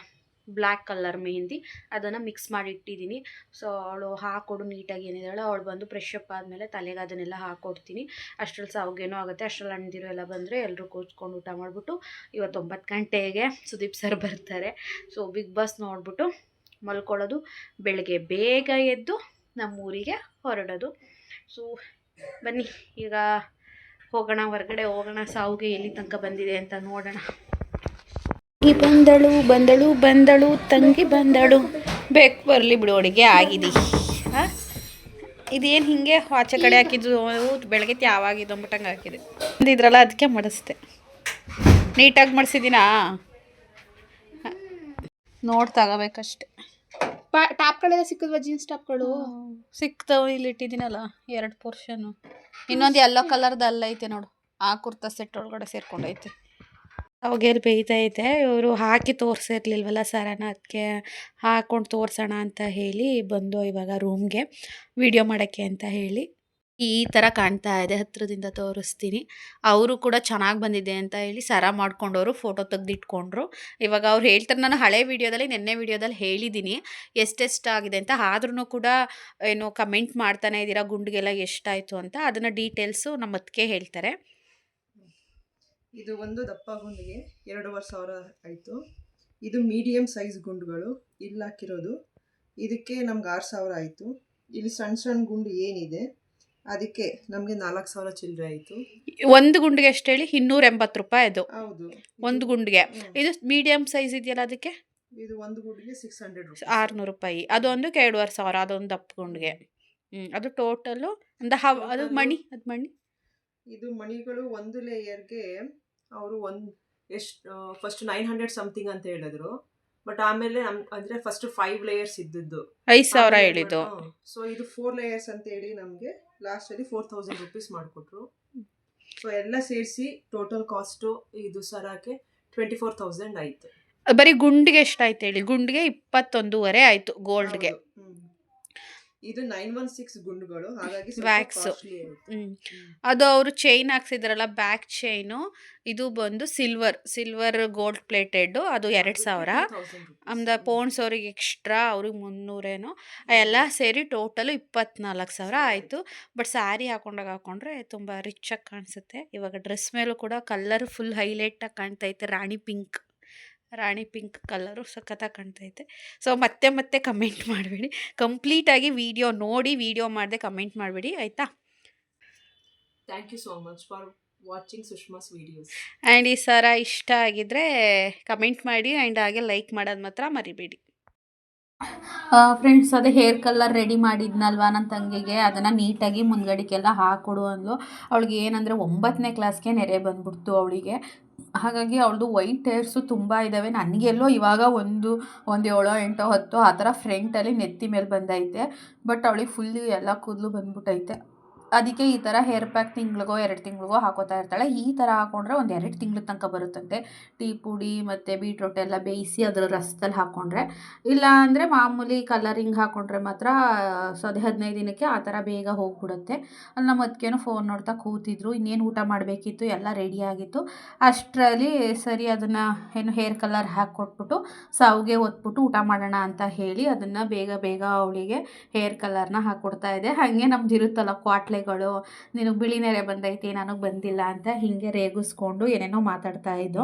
ಬ್ಲ್ಯಾಕ್ ಕಲರ್ ಮೆಹಂದಿ, ಅದನ್ನು ಮಿಕ್ಸ್ ಮಾಡಿ ಇಟ್ಟಿದ್ದೀನಿ. ಸೊ, ಅವಳು ಹಾಕೊಡು ನೀಟಾಗಿ ಏನಿದ್ದಾಳೆ ಅವಳು ಬಂದು ಫ್ರೆಶ್ ಅಪ್ ಆದಮೇಲೆ ತಲೆಗೆ ಅದನ್ನೆಲ್ಲ ಹಾಕ್ಕೊಡ್ತೀನಿ ಅಷ್ಟರಲ್ಲಿ ಸಾವುಗೇನೋ ಆಗುತ್ತೆ, ಅಷ್ಟರಲ್ಲಿ ಅಣ್ಣದಿರು ಎಲ್ಲ ಬಂದರೆ ಎಲ್ಲರೂ ಕೂತ್ಕೊಂಡು ಊಟ ಮಾಡಿಬಿಟ್ಟು ಇವತ್ತು ಒಂಬತ್ತು ಗಂಟೆಗೆ ಸುದೀಪ್ ಸರ್ ಬರ್ತಾರೆ. ಸೊ, ಬಿಗ್ ಬಾಸ್ ನೋಡಿಬಿಟ್ಟು ಮಲ್ಕೊಳ್ಳೋದು, ಬೆಳಗ್ಗೆ ಬೇಗ ಎದ್ದು ನಮ್ಮೂರಿಗೆ ಹೊರಡೋದು. ಸೊ, ಬನ್ನಿ, ಈಗ ಹೋಗೋಣ, ಹೊರಗಡೆ ಹೋಗೋಣ, ಸಾವುಗೆ ಎಲ್ಲಿ ತನಕ ಬಂದಿದೆ ಅಂತ ನೋಡೋಣ. ತಂಗಿ ಬಂದಳು ಬಂದಳು ಬಂದಳು, ತಂಗಿ ಬಂದಳು. ಬೇಕು ಬರಲಿ ಬಿಡು, ಅಡುಗೆ ಆಗಿದೆ. ಹಾಂ? ಇದೇನು ಹಿಂಗೆ ಆಚೆ ಕಡೆ ಹಾಕಿದ್ದು? ಬೆಳಗ್ಗೆ ಯಾವಾಗಿದ್ದು ಅಂದ್ಬಿಟ್ಟಂಗೆ ಹಾಕಿದೆ ಬಂದಿದ್ರಲ್ಲ ಅದಕ್ಕೆ ಮಡಿಸ್ದೆ. ನೀಟಾಗಿ ಮಡಿಸಿದ್ದೀನಾ? ನೋಡಿ ತಗೋಬೇಕಷ್ಟೆ. ಟಾಪ್ಗಳೆಲ್ಲ ಸಿಕ್ಕಿದ್ವ ಜೀನ್ಸ್ ಟಾಪ್ಗಳು ಸಿಕ್ತವ ಇಲ್ಲಿ ಇಟ್ಟಿದ್ದೀನಲ್ಲ ಎರಡು ಪೋರ್ಷನು ಇನ್ನೊಂದು ಎಲ್ಲೋ ಕಲರ್ದು ಅಲ್ಲ ಐತೆ ನೋಡು. ಆ ಕುರ್ತಾ ಸೆಟ್ ಒಳಗಡೆ ಸೇರ್ಕೊಂಡೈತೆ. ಬೇಯ್ತಾ ಐತೆ ಇವರು ಹಾಕಿ ತೋರಿಸಿರ್ಲಿಲ್ವಲ್ಲ ಸರನ ಅದಕ್ಕೆ ಹಾಕೊಂಡು ತೋರಿಸೋಣ ಅಂತ ಹೇಳಿ ಬಂದು ಇವಾಗ ರೂಮ್ಗೆ ವಿಡಿಯೋ ಮಾಡೋಕ್ಕೆ ಅಂತ ಹೇಳಿ. ಈ ಥರ ಕಾಣ್ತಾ ಇದೆ, ಹತ್ರದಿಂದ ತೋರಿಸ್ತೀನಿ. ಅವರು ಕೂಡ ಚೆನ್ನಾಗಿ ಬಂದಿದೆ ಅಂತ ಹೇಳಿ ಸರ ಮಾಡ್ಕೊಂಡವರು ಫೋಟೋ ತೆಗೆದಿಟ್ಕೊಂಡ್ರು. ಇವಾಗ ಅವ್ರು ಹೇಳ್ತಾರೆ, ನಾನು ಹಳೆ ವಿಡಿಯೋದಲ್ಲಿ ನಿನ್ನೆ ವಿಡಿಯೋದಲ್ಲಿ ಹೇಳಿದ್ದೀನಿ. ಎಷ್ಟೆಷ್ಟಾಗಿದೆ ಅಂತ ಆದ್ರೂ ಕೂಡ ಏನು ಕಮೆಂಟ್ ಮಾಡ್ತಾನೆ ಇದ್ದೀರಾ, ಗುಂಡಿಗೆಲ್ಲ ಎಷ್ಟಾಯಿತು ಅಂತ, ಅದನ್ನು ಡೀಟೇಲ್ಸು ನಮ್ಮ ಅದಕ್ಕೆ ಹೇಳ್ತಾರೆ. ಇದು ಒಂದು ದಪ್ಪ ಗುಂಡಿಗೆ, ಎರಡೂವರೆ ಸಾವಿರ ಆಯಿತು. ಇದು ಮೀಡಿಯಮ್ ಸೈಜ್ ಗುಂಡುಗಳು ಇಲ್ಲಿ ಹಾಕಿರೋದು ಇದಕ್ಕೆ ನಮ್ಗೆ ಆರು ಸಾವಿರ ಆಯಿತು. ಇಲ್ಲಿ ಸಣ್ಣ ಸಣ್ಣ ಗುಂಡು ಏನಿದೆ ಅದಕ್ಕೆ ನಮಗೆ ನಾಲ್ಕು ಸಾವಿರ ಚಿಲ್ಲರೆ ಆಯಿತು. ಒಂದು ಗುಂಡಿಗೆ ಎಷ್ಟು ಹೇಳಿ? ಇನ್ನೂರ ಎಂಬತ್ತು ರೂಪಾಯಿ ಅದು. ಹೌದು. ಒಂದು ಗುಂಡಿಗೆ. ಇದು ಮೀಡಿಯಮ್ ಸೈಜ್ ಇದೆಯಲ್ಲ ಅದಕ್ಕೆ? ಇದು ಒಂದು ಗುಂಡಿಗೆ ಸಿಕ್ಸ್ ಹಂಡ್ರೆಡ್ ಆರುನೂರು ರೂಪಾಯಿ. ಅದೊಂದು ಎರಡುವರೆ ಸಾವಿರ ಅದೊಂದು ದಪ್ಪ ಗುಂಡಿಗೆ. ಹ್ಞೂ ಅದು ಟೋಟಲು ಒಂದು ಹವ್ ಅದು ಮಣಿ ಅದು ಮಣಿ? ಇದು ಮಣಿಗಳು ಒಂದು ಲೇಯರ್ಗೆ ಅವರು ಒಂದು ಎಷ್ಟು ಫಸ್ಟ್ ನೈನ್ ಹಂಡ್ರೆಡ್ ಸಮಥಿಂಗ್ ಅಂತ ಹೇಳಿದ್ರು. ಬಟ್ ಆಮೇಲೆ ನಮ್ ಅಂದರೆ ಫಸ್ಟ್ ಫೈವ್ ಲೇಯರ್ಸ್ ಇದ್ದದ್ದು. ಐದು ಸಾವಿರ ಹೇಳಿದ್ದು. ಸೊ ಇದು ಫೋರ್ ಲೇಯರ್ಸ್ ಅಂತ ಹೇಳಿ ನಮಗೆ ಲಾಸ್ಟಲ್ಲಿ ಫೋರ್ ತೌಸಂಡ್ ರುಪೀಸ್ ಮಾಡಿಕೊಟ್ರು. ಸೊ ಎಲ್ಲ ಸೇರಿಸಿ ಟೋಟಲ್ ಕಾಸ್ಟು ಇದು ಸರಕ್ಕೆ ಟ್ವೆಂಟಿ ಫೋರ್ ತೌಸಂಡ್ ಆಯಿತು. ಬರೀ ಗುಂಡಿಗೆ ಎಷ್ಟಾಯ್ತು ಹೇಳಿ? ಗುಂಡಿಗೆ ಇಪ್ಪತ್ತೊಂದೂವರೆ ಆಯಿತು ಗೋಲ್ಡ್ಗೆ ಇದು ನೈನ್ ಒನ್ ಸಿಕ್ಸ್ ಗುಂಡುಗಳು ಹಾಗಾಗಿ ಅದು ಅವರು ಚೈನ್ ಹಾಕ್ಸಿದ್ರಲ್ಲ ಬ್ಯಾಕ್ ಚೈನು ಇದು ಬಂದು ಸಿಲ್ವರ್ ಸಿಲ್ವರ್ ಗೋಲ್ಡ್ ಪ್ಲೇಟೆಡ್ಡು ಅದು ಎರಡು ಸಾವಿರ. ಅಂದ ಪೋನ್ಸ್ ಅವ್ರಿಗೆ ಎಕ್ಸ್ಟ್ರಾ ಅವ್ರಿಗೆ ಮುನ್ನೂರೇನೋ. ಎಲ್ಲ ಸೇರಿ ಟೋಟಲು ಇಪ್ಪತ್ನಾಲ್ಕು ಸಾವಿರ ಆಯಿತು. ಬಟ್ ಸ್ಯಾರಿ ಹಾಕೊಂಡಾಗ ಹಾಕೊಂಡ್ರೆ ತುಂಬ ರಿಚಾಗಿ ಕಾಣಿಸುತ್ತೆ. ಇವಾಗ ಡ್ರೆಸ್ ಮೇಲೂ ಕೂಡ ಕಲರ್ ಫುಲ್ ಹೈಲೈಟಾಗಿ ಕಾಣ್ತೈತೆ rani pink rani pink colour ಸಖತ್ತಾಗಿ ಕಾಣ್ತೈತೆ. ಸೊ ಮತ್ತೆ ಮತ್ತೆ ಕಮೆಂಟ್ ಮಾಡಬೇಡಿ. ಕಂಪ್ಲೀಟಾಗಿ ವಿಡಿಯೋ ನೋಡಿ ವಿಡಿಯೋ ಮಾಡದೆ ಕಮೆಂಟ್ ಮಾಡಬೇಡಿ ಆಯಿತಾ? Thank you so much for watching Sushma's videos and ಈ ಸರ ಇಷ್ಟ ಆಗಿದ್ರೆ ಕಮೆಂಟ್ ಮಾಡಿ ಆ್ಯಂಡ್ ಹಾಗೆ ಲೈಕ್ ಮಾಡೋದು ಮಾತ್ರ ಮರಿಬೇಡಿ. ಫ್ರೆಂಡ್ಸ್ ಅದೇ ಹೇರ್ ಕಲರ್ ರೆಡಿ ಮಾಡಿದ್ನಲ್ವ ನನ್ನ ತಂಗಿಗೆ? ಅದನ್ನು ನೀಟಾಗಿ ಮುಂದ್ಗಡೆಗೆಲ್ಲ ಹಾಕೊಡು ಅಂದ್ಲು. ಅವಳಿಗೆ ಏನಂದರೆ ಒಂಬತ್ತನೇ ಕ್ಲಾಸ್ಗೆ ನೆರೆ ಬಂದ್ಬಿಡ್ತು ಅವಳಿಗೆ. ಹಾಗಾಗಿ ಅವಳದು ವೈಟ್ ಹೇರ್ಸು ತುಂಬ ಇದ್ದಾವೆ ನನಗೆಲ್ಲೋ ಇವಾಗ ಒಂದು ಒಂದು ಏಳೋ, ಎಂಟೋ, ಹತ್ತೋ, ಆ ಥರ ಫ್ರಂಟಲ್ಲಿ ನೆತ್ತಿ ಮೇಲೆ ಬಂದೈತೆ. ಬಟ್ ಅವಳಿಗೆ ಫುಲ್ಲು ಎಲ್ಲ ಕೂದಲು ಬಂದ್ಬಿಟ್ಟೈತೆ ಅದಕ್ಕೆ ಈ ಥರ ಹೇರ್ ಪ್ಯಾಕ್ ತಿಂಗಳಿಗೋ, ಎರಡು ತಿಂಗಳಿಗೋ ಹಾಕೋತಾ ಇರ್ತಾಳೆ. ಈ ಥರ ಹಾಕೊಂಡ್ರೆ ಒಂದು ಎರಡು ತಿಂಗಳ ತನಕ ಬರುತ್ತಂತೆ. ಟೀ ಪುಡಿ ಮತ್ತು ಬೀಟ್ರೋಟ್ ಎಲ್ಲ ಬೇಯಿಸಿ ಅದರ ರಸದಲ್ಲಿ ಹಾಕ್ಕೊಂಡ್ರೆ ಇಲ್ಲ ಅಂದರೆ ಮಾಮೂಲಿ ಕಲರಿಂಗ್ ಹಾಕ್ಕೊಂಡ್ರೆ ಮಾತ್ರ, ಸೊ, ಅದೇ ಹದಿನೈದು ದಿನಕ್ಕೆ ಆ ಥರ ಬೇಗ ಹೋಗ್ಬಿಡುತ್ತೆ. ಅಲ್ಲಿ ನಮ್ಮ ಅದಕ್ಕೇನು ಫೋನ್ ನೋಡ್ತಾ ಕೂತಿದ್ರು. ಇನ್ನೇನು ಊಟ ಮಾಡಬೇಕಿತ್ತು? ಎಲ್ಲ ರೆಡಿ ಆಗಿತ್ತು. ಅಷ್ಟರಲ್ಲಿ ಸರಿ ಅದನ್ನು ಏನು ಹೇರ್ ಕಲರ್ ಹಾಕ್ಕೊಟ್ಬಿಟ್ಟು ಸಾವಿಗೆ ಒತ್ಬಿಟ್ಟು ಊಟ ಮಾಡೋಣ ಅಂತ ಹೇಳಿ ಅದನ್ನು ಬೇಗ ಬೇಗ ಅವಳಿಗೆ ಹೇರ್ ಕಲರ್ನ ಹಾಕ್ಕೊಡ್ತಾ ಇದೆ. ಹಾಗೆ ನಮ್ದು ಇರುತ್ತಲ್ಲ ಕ್ವಾಟ್ಲೆಗಳು ನಿನಗೆ ಬಿಳಿ ನೆರೆ ಬಂದೈತಿ ನನಗೆ ಬಂದಿಲ್ಲ ಅಂತ ಹಿಂಗೆ ರೇಗಿಸ್ಕೊಂಡು ಏನೇನೋ ಮಾತಾಡ್ತಾ ಇದ್ದು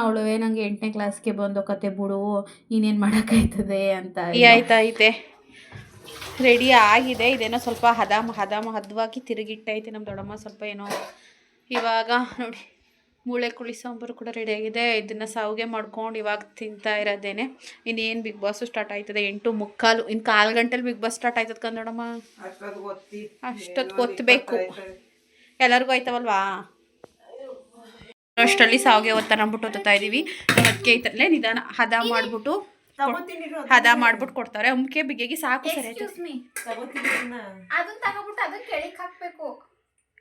ಅವಳು ನಂಗೆ ಎಂಟನೇ ಕ್ಲಾಸ್ಗೆ ಬಂದು ಕತೆ ಬಿಡು ಇನ್ನೇನು ಮಾಡೋಕ್ಕಾಯ್ತದೆ? ಅಂತ ಆಯ್ತಾಯ್ತೆ. ರೆಡಿ ಆಗಿದೆ. ಇದೇನೋ ಸ್ವಲ್ಪ ಹದಾಮ ಹದಾಮ ಹದವಾಗಿ ತಿರುಗಿಟ್ಟೈತೆ ನಮ್ಮ ದೊಡ್ಡಮ್ಮ. ಸ್ವಲ್ಪ ಏನೋ ಇವಾಗ ನೋಡಿ. ಮೂಳೆ ಕುಳಿ ಸಾಂಬಾರು ಕೂಡ ರೆಡಿ ಆಗಿದೆ. ಇದನ್ನು ಸಾವಿಗೆ ಮಾಡ್ಕೊಂಡು ಇವಾಗ ತಿಂತಾ ಇರೋದೇನೆ. ಇನ್ನೇನು ಬಿಗ್ ಬಾಸು ಸ್ಟಾರ್ಟ್ ಆಯ್ತದೆ? ಎಂಟು ಮುಕ್ಕಾಲು. ಇನ್ನು ಕಾಲು ಗಂಟೆಲಿ ಬಿಗ್ ಬಾಸ್ ಸ್ಟಾರ್ಟ್ ಆಯ್ತದ ಕಂದೋಡಮ್ಮ ಅಷ್ಟೊತ್ತು ಒತ್ತಬೇಕು ಎಲ್ಲರಿಗೂ ಆಯ್ತವಲ್ವಾ? ಅಷ್ಟರಲ್ಲಿ ಸಾವಿಗೆ ಒತ್ತಾರ ಅಂದ್ಬಿಟ್ಟು ಒತ್ತಾ ಇದ್ದೀವಿ ಅದಕ್ಕೆ ಐತಲ್ಲೇ ನಿಧಾನ ಹದ ಮಾಡಿಬಿಟ್ಟು ಹದ ಮಾಡ್ಬಿಟ್ಟು ಕೊಡ್ತಾರೆ. ಉಮ್ಕೆ ಬಿಗಿಗೆ ಸಾಕು ಸರಿ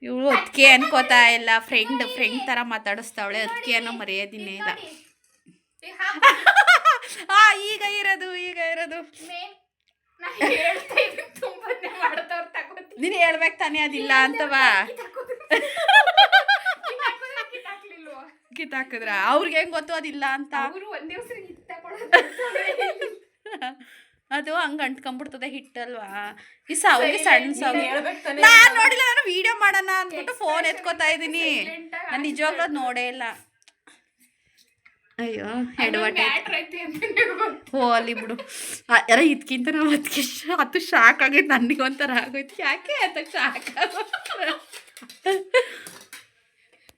ಇವಳು ಅದಕ್ಕೆ ಅನ್ಕೋತಾ ಇಲ್ಲ. ಫ್ರೆಂಡ್ ಫ್ರೆಂಡ್ ಥರ ಮಾತಾಡಿಸ್ತಾವಳೆ. ಅದಕ್ಕೆ ಅನ್ನೋ ಮರೆಯೋದಿನೇ ಇಲ್ಲ. ಈಗ ಆ ಈಗ ಇರೋದು ಈಗ ಇರೋದು. ನೀನು ಹೇಳ್ಬೇಕು ತಾನೇ ಅದಿಲ್ಲ ಅಂತವಾ? ಕಿತ್ತಾಕಿದ್ರ ಅವ್ರಿಗೆ ಹೆಂಗ್ ಗೊತ್ತು? ಅದಿಲ್ಲ ಅಂತ. ಅವರು ಅದು ಹಂಗ ಅಂಟ್ಕೊಂಡ್ಬಿಡ್ತದೆ ಹಿಟ್ಟಲ್ವಾ? ಈ ಸಾವಿಗೆ ಸಣ್ಣ ಸಾವು ನಾನು ನೋಡಿಲ್ಲ ನಾನು ವಿಡಿಯೋ ಮಾಡೋಣ ಅಂದ್ಬಿಟ್ಟು ಫೋನ್ ಎತ್ಕೋತಾ ಇದ್ದೀನಿ ನಾನು ನಿಜವಾಗ್ಲೂ ಅದು ನೋಡೇ ಇಲ್ಲ. ಅಯ್ಯೋ ಎಡವಟ್ಟೆ ಓ ಅಲ್ಲಿ ಬಿಡು. ಯಾರ ಇದಕ್ಕಿಂತ ನಾವು ಅದಕ್ಕೆ ಅದು ಶಾಕ್ ಆಗೈತೆ ನನಗೆ ಒಂಥರ ಆಗೋಯ್ತು. ಯಾಕೆ ಅದಕ್ಕೆ ಶಾಕ್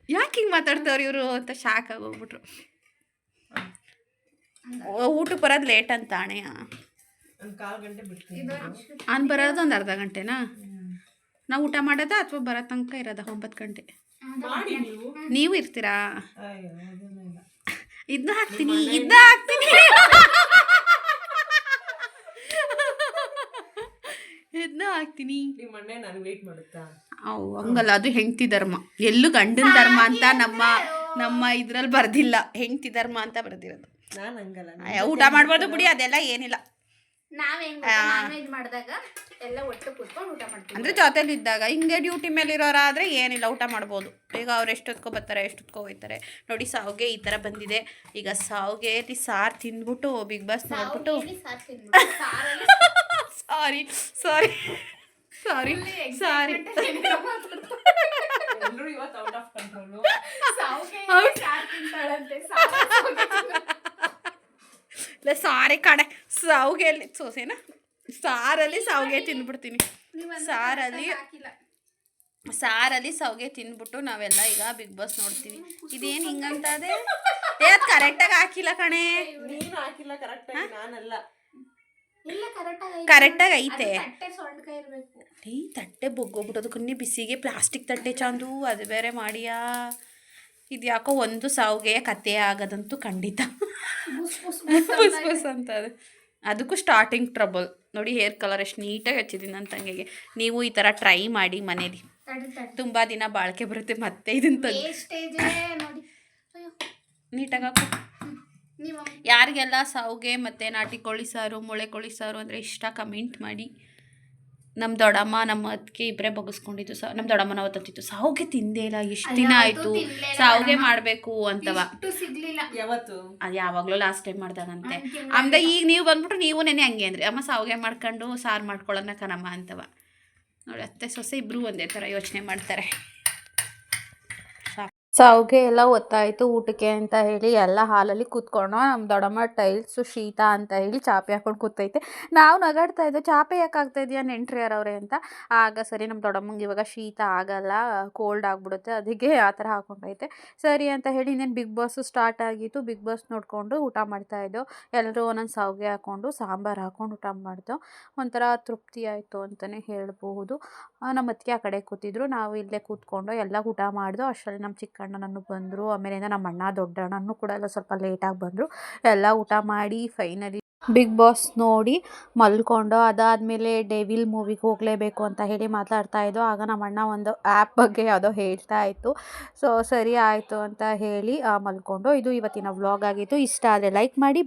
ಯಾಕೆ ಹಿಂಗೆ ಮಾತಾಡ್ತವ್ರು ಇವರು ಅಂತ ಶಾಕ್ ಆಗೋಗ್ಬಿಟ್ರು ಓ, ಊಟಕ್ಕೆ ಬರೋದು ಲೇಟ್ ಅಂತಾಣೆಯಾ ಒಂದು ಕಾಲು ಗಂಟೆ ಬಿಡ್ತೀನಿ. ಅವ್ನು ಬರೋದು ಒಂದು ಅರ್ಧ ಗಂಟೆನಾ? ನಾವು ಊಟ ಮಾಡೋದಾ ಅಥವಾ ಬರೋ ತನಕ ಇರೋದಾ ಒಂಬತ್ತು ಗಂಟೆ? ಮಾಡಿ ನೀವು. ನೀವು ಇರ್ತೀರಾ? ಇದ್ನ ಇದನ್ನ ಹಾಕ್ತೀನಿ ಇದ್ನ ಹಾಕ್ತೀನಿ. ಇದ್ನ ಹಾಕ್ತೀನಿ. ನಿಮ್ಮ ಅಣ್ಣ ನಾನು ವೇಟ್ ಮಾಡುತ್ತಾ? ಅವು ಹಂಗಲ್ಲ ಅದು ಹೆಂಡತಿ ಧರ್ಮ. ಎಲ್ಲೂ ಗಂಡನ ಧರ್ಮ ಅಂತ ನಮ್ಮ ನಮ್ಮ ಇದ್ರಲ್ಲಿ ಬರ್ದಿಲ್ಲ. ಹೆಂಡತಿ ಧರ್ಮ ಅಂತ ಬರ್ದಿರೋದು. ನಾನು ಹಂಗಲ್ಲ. ಊಟ ಮಾಡ್ಬಾರ್ದು ಬಿಡಿ ಅದೆಲ್ಲ ಏನಿಲ್ಲ. ನಾವೇನ್ ಆ. ನಾನ್ ವೆಜ್ ಮಾಡಿದಾಗ ಎಲ್ಲ ಒಟ್ಟು ಕೂತ್ಕೊಂಡು ಊಟ ಮಾಡ್ತೀವಿ. ಅಂದರೆ ಜೊತೆಲಿ ಇದ್ದಾಗ ಹಿಂಗೆ ಡ್ಯೂಟಿ ಮೇಲೆ ಇರೋರಾದರೆ ಏನಿಲ್ಲ ಊಟ ಮಾಡ್ಬೋದು. ಈಗ ಅವ್ರು ಎಷ್ಟೊತ್ಕೊ ಬರ್ತಾರೆ ಎಷ್ಟೊತ್ಕೊ ಹೋಗ್ತಾರೆ ನೋಡಿ ಸಾವ್ಗೆ ಈ ಥರ ಬಂದಿದೆ. ಈಗ ಸಾವಿಗೆ ಸಾರು ತಿಂದ್ಬಿಟ್ಟು ಬಿಗ್ ಬಾಸ್ ನೋಡ್ಬಿಟ್ಟು ಸಾರಿ ಸಾರಿ ಸಾರಿ ಸಾರಿ ಎಲ್ಲರೂ ಇವತ್ತು ಔಟ್ ಆಫ್ ಕಂಟ್ರೋಲು ಇಲ್ಲ ಸಾರಿ ಕಡೆ ಸಾವಿಗೆಯಲ್ಲಿ ಸೋಸೆನಾ? ಸಾರಲ್ಲಿ ಸಾವಿಗೆ ತಿಂದ್ಬಿಡ್ತೀನಿ ಸಾರಲ್ಲಿ ಸಾರಲ್ಲಿ ಸೌಗೆ ತಿಂದ್ಬಿಟ್ಟು ನಾವೆಲ್ಲ ಈಗ ಬಿಗ್ ಬಾಸ್ ನೋಡ್ತೀವಿ. ಇದೇನು ಹಿಂಗಂತ ಅದೇ ಏ ಅದು ಕರೆಕ್ಟಾಗಿ ಹಾಕಿಲ್ಲ ಕಣೆ. ನೀನು ಹಾಕಿಲ್ಲ ಕರೆಕ್ಟಾಗಿ ನಾನಲ್ಲ. ಇಲ್ಲ ಕರೆಕ್ಟಾಗಿ ಕರೆಕ್ಟಾಗಿ ಐತೆ. ತಟ್ಟೆ ಸೊಂಡ್ಕಾಯಿ ಇರ್ಬೇಕು. ಈ ತಟ್ಟೆ ಬೊಗ್ಗೋಗ್ಬಿಟ್ಟದು ಕನ್ನಿ ಬಿಸಿಗೆ ಪ್ಲಾಸ್ಟಿಕ್ ತಟ್ಟೆ ಚಾಂದು ಅದು ಬೇರೆ ಮಾಡಿಯಾ? ಇದು ಯಾಕೋ ಒಂದು ಸಾವಿಗೆ ಕತೆ ಆಗೋದಂತೂ ಖಂಡಿತ. ಬುಸ್ ಅಂತ ಅದು ಅದಕ್ಕೂ ಸ್ಟಾರ್ಟಿಂಗ್ ಟ್ರಬಲ್ ನೋಡಿ ಹೇರ್ ಕಲರ್ ಎಷ್ಟು ನೀಟಾಗಿ ಹಚ್ಚಿದ್ದೀನಿ ನನ್ನ ತಂಗಿಗೆ. ನೀವು ಈ ಥರ ಟ್ರೈ ಮಾಡಿ ಮನೇಲಿ. ತುಂಬ ದಿನ ಬಾಳಿಕೆ ಬರುತ್ತೆ ಮತ್ತೆ ಇದನ್ನ ತಂದು. ನೀಟಾಗಿ ಹಾಕು. ಯಾರಿಗೆಲ್ಲ ಸಾವುಗೆ ಮತ್ತು ನಾಟಿ ಕೋಳಿ ಸಾರು ಮೊಳೆ ಕೋಳಿ ಸಾರು ಅಂದರೆ ಇಷ್ಟ ಕಮೆಂಟ್ ಮಾಡಿ. ನಮ್ಮ ದೊಡ್ಡಮ್ಮ ನಮ್ಮ ಅದಕ್ಕೆ ಇಬ್ಬರೇ ಬಗ್ಗಿಸ್ಕೊಂಡಿದ್ದು ಸ ನಮ್ಮ ದೊಡ್ಡಮ್ಮನ ಅವತ್ತಂತಿತ್ತು ಸಾವುಗೆ ತಿಂದೇ ಇಲ್ಲ ಎಷ್ಟು ದಿನ ಆಯಿತು? ಸಾವುಗೆ ಮಾಡಬೇಕು ಅಂತವ. ಇಷ್ಟು ಸಿಗ್ಲಿಲ್ಲ. ಯಾವತ್ತು? ಅದು ಯಾವಾಗಲೂ ಲಾಸ್ಟ್ ಟೈಮ್ ಮಾಡ್ದಾಗಂತೆ ಅಂದ ಆಮೇಲೆ ಈಗ ನೀವು ಬಂದ್ಬಿಟ್ರು ನೀವು ನೆನೆ ಹಂಗೆ ಅಂದ್ರಿ. ಅಮ್ಮ ಸಾವುಗೆ ಮಾಡ್ಕೊಂಡು ಸಾರು ಮಾಡ್ಕೊಳ್ಳೋಣ ಕಣಮ್ಮ ಅಂತವ. ನೋಡಿ ಅತ್ತೆ ಸೊಸೆ ಇಬ್ಬರು ಒಂದೇ ಥರ ಯೋಚನೆ ಮಾಡ್ತಾರೆ. ಶಾವ್ಗೆ ಎಲ್ಲ ಒತ್ತಾಯಿತು ಊಟಕ್ಕೆ ಅಂತ ಹೇಳಿ ಎಲ್ಲ ಹಾಲಲ್ಲಿ ಕೂತ್ಕೊಂಡು ನಮ್ಮ ದೊಡ್ಡಮ್ಮ ಟೈಲ್ಸು, ಶೀತ ಅಂತ ಹೇಳಿ ಚಾಪೆ ಹಾಕೊಂಡು ಕೂತೈತೆ. ನಾವು ನಗಾಡ್ತಾ ಇದ್ದೋ ಚಾಪೆ ಯಾಕೆ ಆಗ್ತಾ ಇದೆಯಾ ನೆಂಟ್ರು ಯಾರವ್ರೆ ಅಂತ. ಆಗ ಸರಿ ನಮ್ಮ ದೊಡ್ಡಮ್ಮಂಗೆ ಇವಾಗ ಶೀತ ಆಗಲ್ಲ ಕೋಲ್ಡ್ ಆಗಿಬಿಡುತ್ತೆ. ಅದಕ್ಕೆ ಆ ಥರ ಹಾಕೊಂಡೈತೆ. ಸರಿ ಅಂತ ಹೇಳಿ ಇನ್ನೇನು ಬಿಗ್ ಬಾಸ್ ಸ್ಟಾರ್ಟ್ ಆಗಿತ್ತು. ಬಿಗ್ ಬಾಸ್ ನೋಡಿಕೊಂಡು ಊಟ ಮಾಡ್ತಾಯಿದ್ದೋ ಎಲ್ಲರೂ ಒಂದೊಂದು ಶಾವ್ಗೆ ಹಾಕ್ಕೊಂಡು, ಸಾಂಬಾರು ಹಾಕ್ಕೊಂಡು ಊಟ ಮಾಡ್ದೋ. ಒಂಥರ ತೃಪ್ತಿ ಆಯಿತು ಅಂತಲೇ ಹೇಳ್ಬಹುದು. ನಮ್ಮ ಅತ್ತಿಗೆ ಆ ಕಡೆ ಕೂತಿದ್ರು. ನಾವು ಇಲ್ಲೇ ಕೂತ್ಕೊಂಡು ಎಲ್ಲ ಊಟ ಮಾಡಿದೋ. ಅಷ್ಟರಲ್ಲಿ ನಮ್ಮ ಚಿಕ್ಕಣ್ಣನನ್ನು ಬಂದರು, ಆಮೇಲಿಂದ ನಮ್ಮ ಅಣ್ಣ ದೊಡ್ಡಣ್ಣನೂ ಕೂಡ ಎಲ್ಲ ಸ್ವಲ್ಪ ಲೇಟಾಗಿ ಬಂದರು. ಎಲ್ಲ ಊಟ ಮಾಡಿ ಫೈನಲಿ ಬಿಗ್ ಬಾಸ್ ನೋಡಿ ಮಲ್ಕೊಂಡು ಅದಾದಮೇಲೆ ಡೆವಿಲ್ ಮೂವಿಗೆ ಹೋಗಲೇಬೇಕು ಅಂತ ಹೇಳಿ ಮಾತಾಡ್ತಾ ಇದ್ದೋ ಆಗ ನಮ್ಮ ಅಣ್ಣ ಒಂದು ಆ್ಯಪ್ ಬಗ್ಗೆ ಯಾವುದೋ ಹೇಳ್ತಾ ಇತ್ತು. ಸೊ ಸರಿ ಆಯಿತು ಅಂತ ಹೇಳಿ ಮಲ್ಕೊಂಡು. ಇದು ಇವತ್ತಿನ ವ್ಲಾಗ್ ಆಗಿತ್ತು. ಇಷ್ಟ ಆದರೆ ಲೈಕ್ ಮಾಡಿ.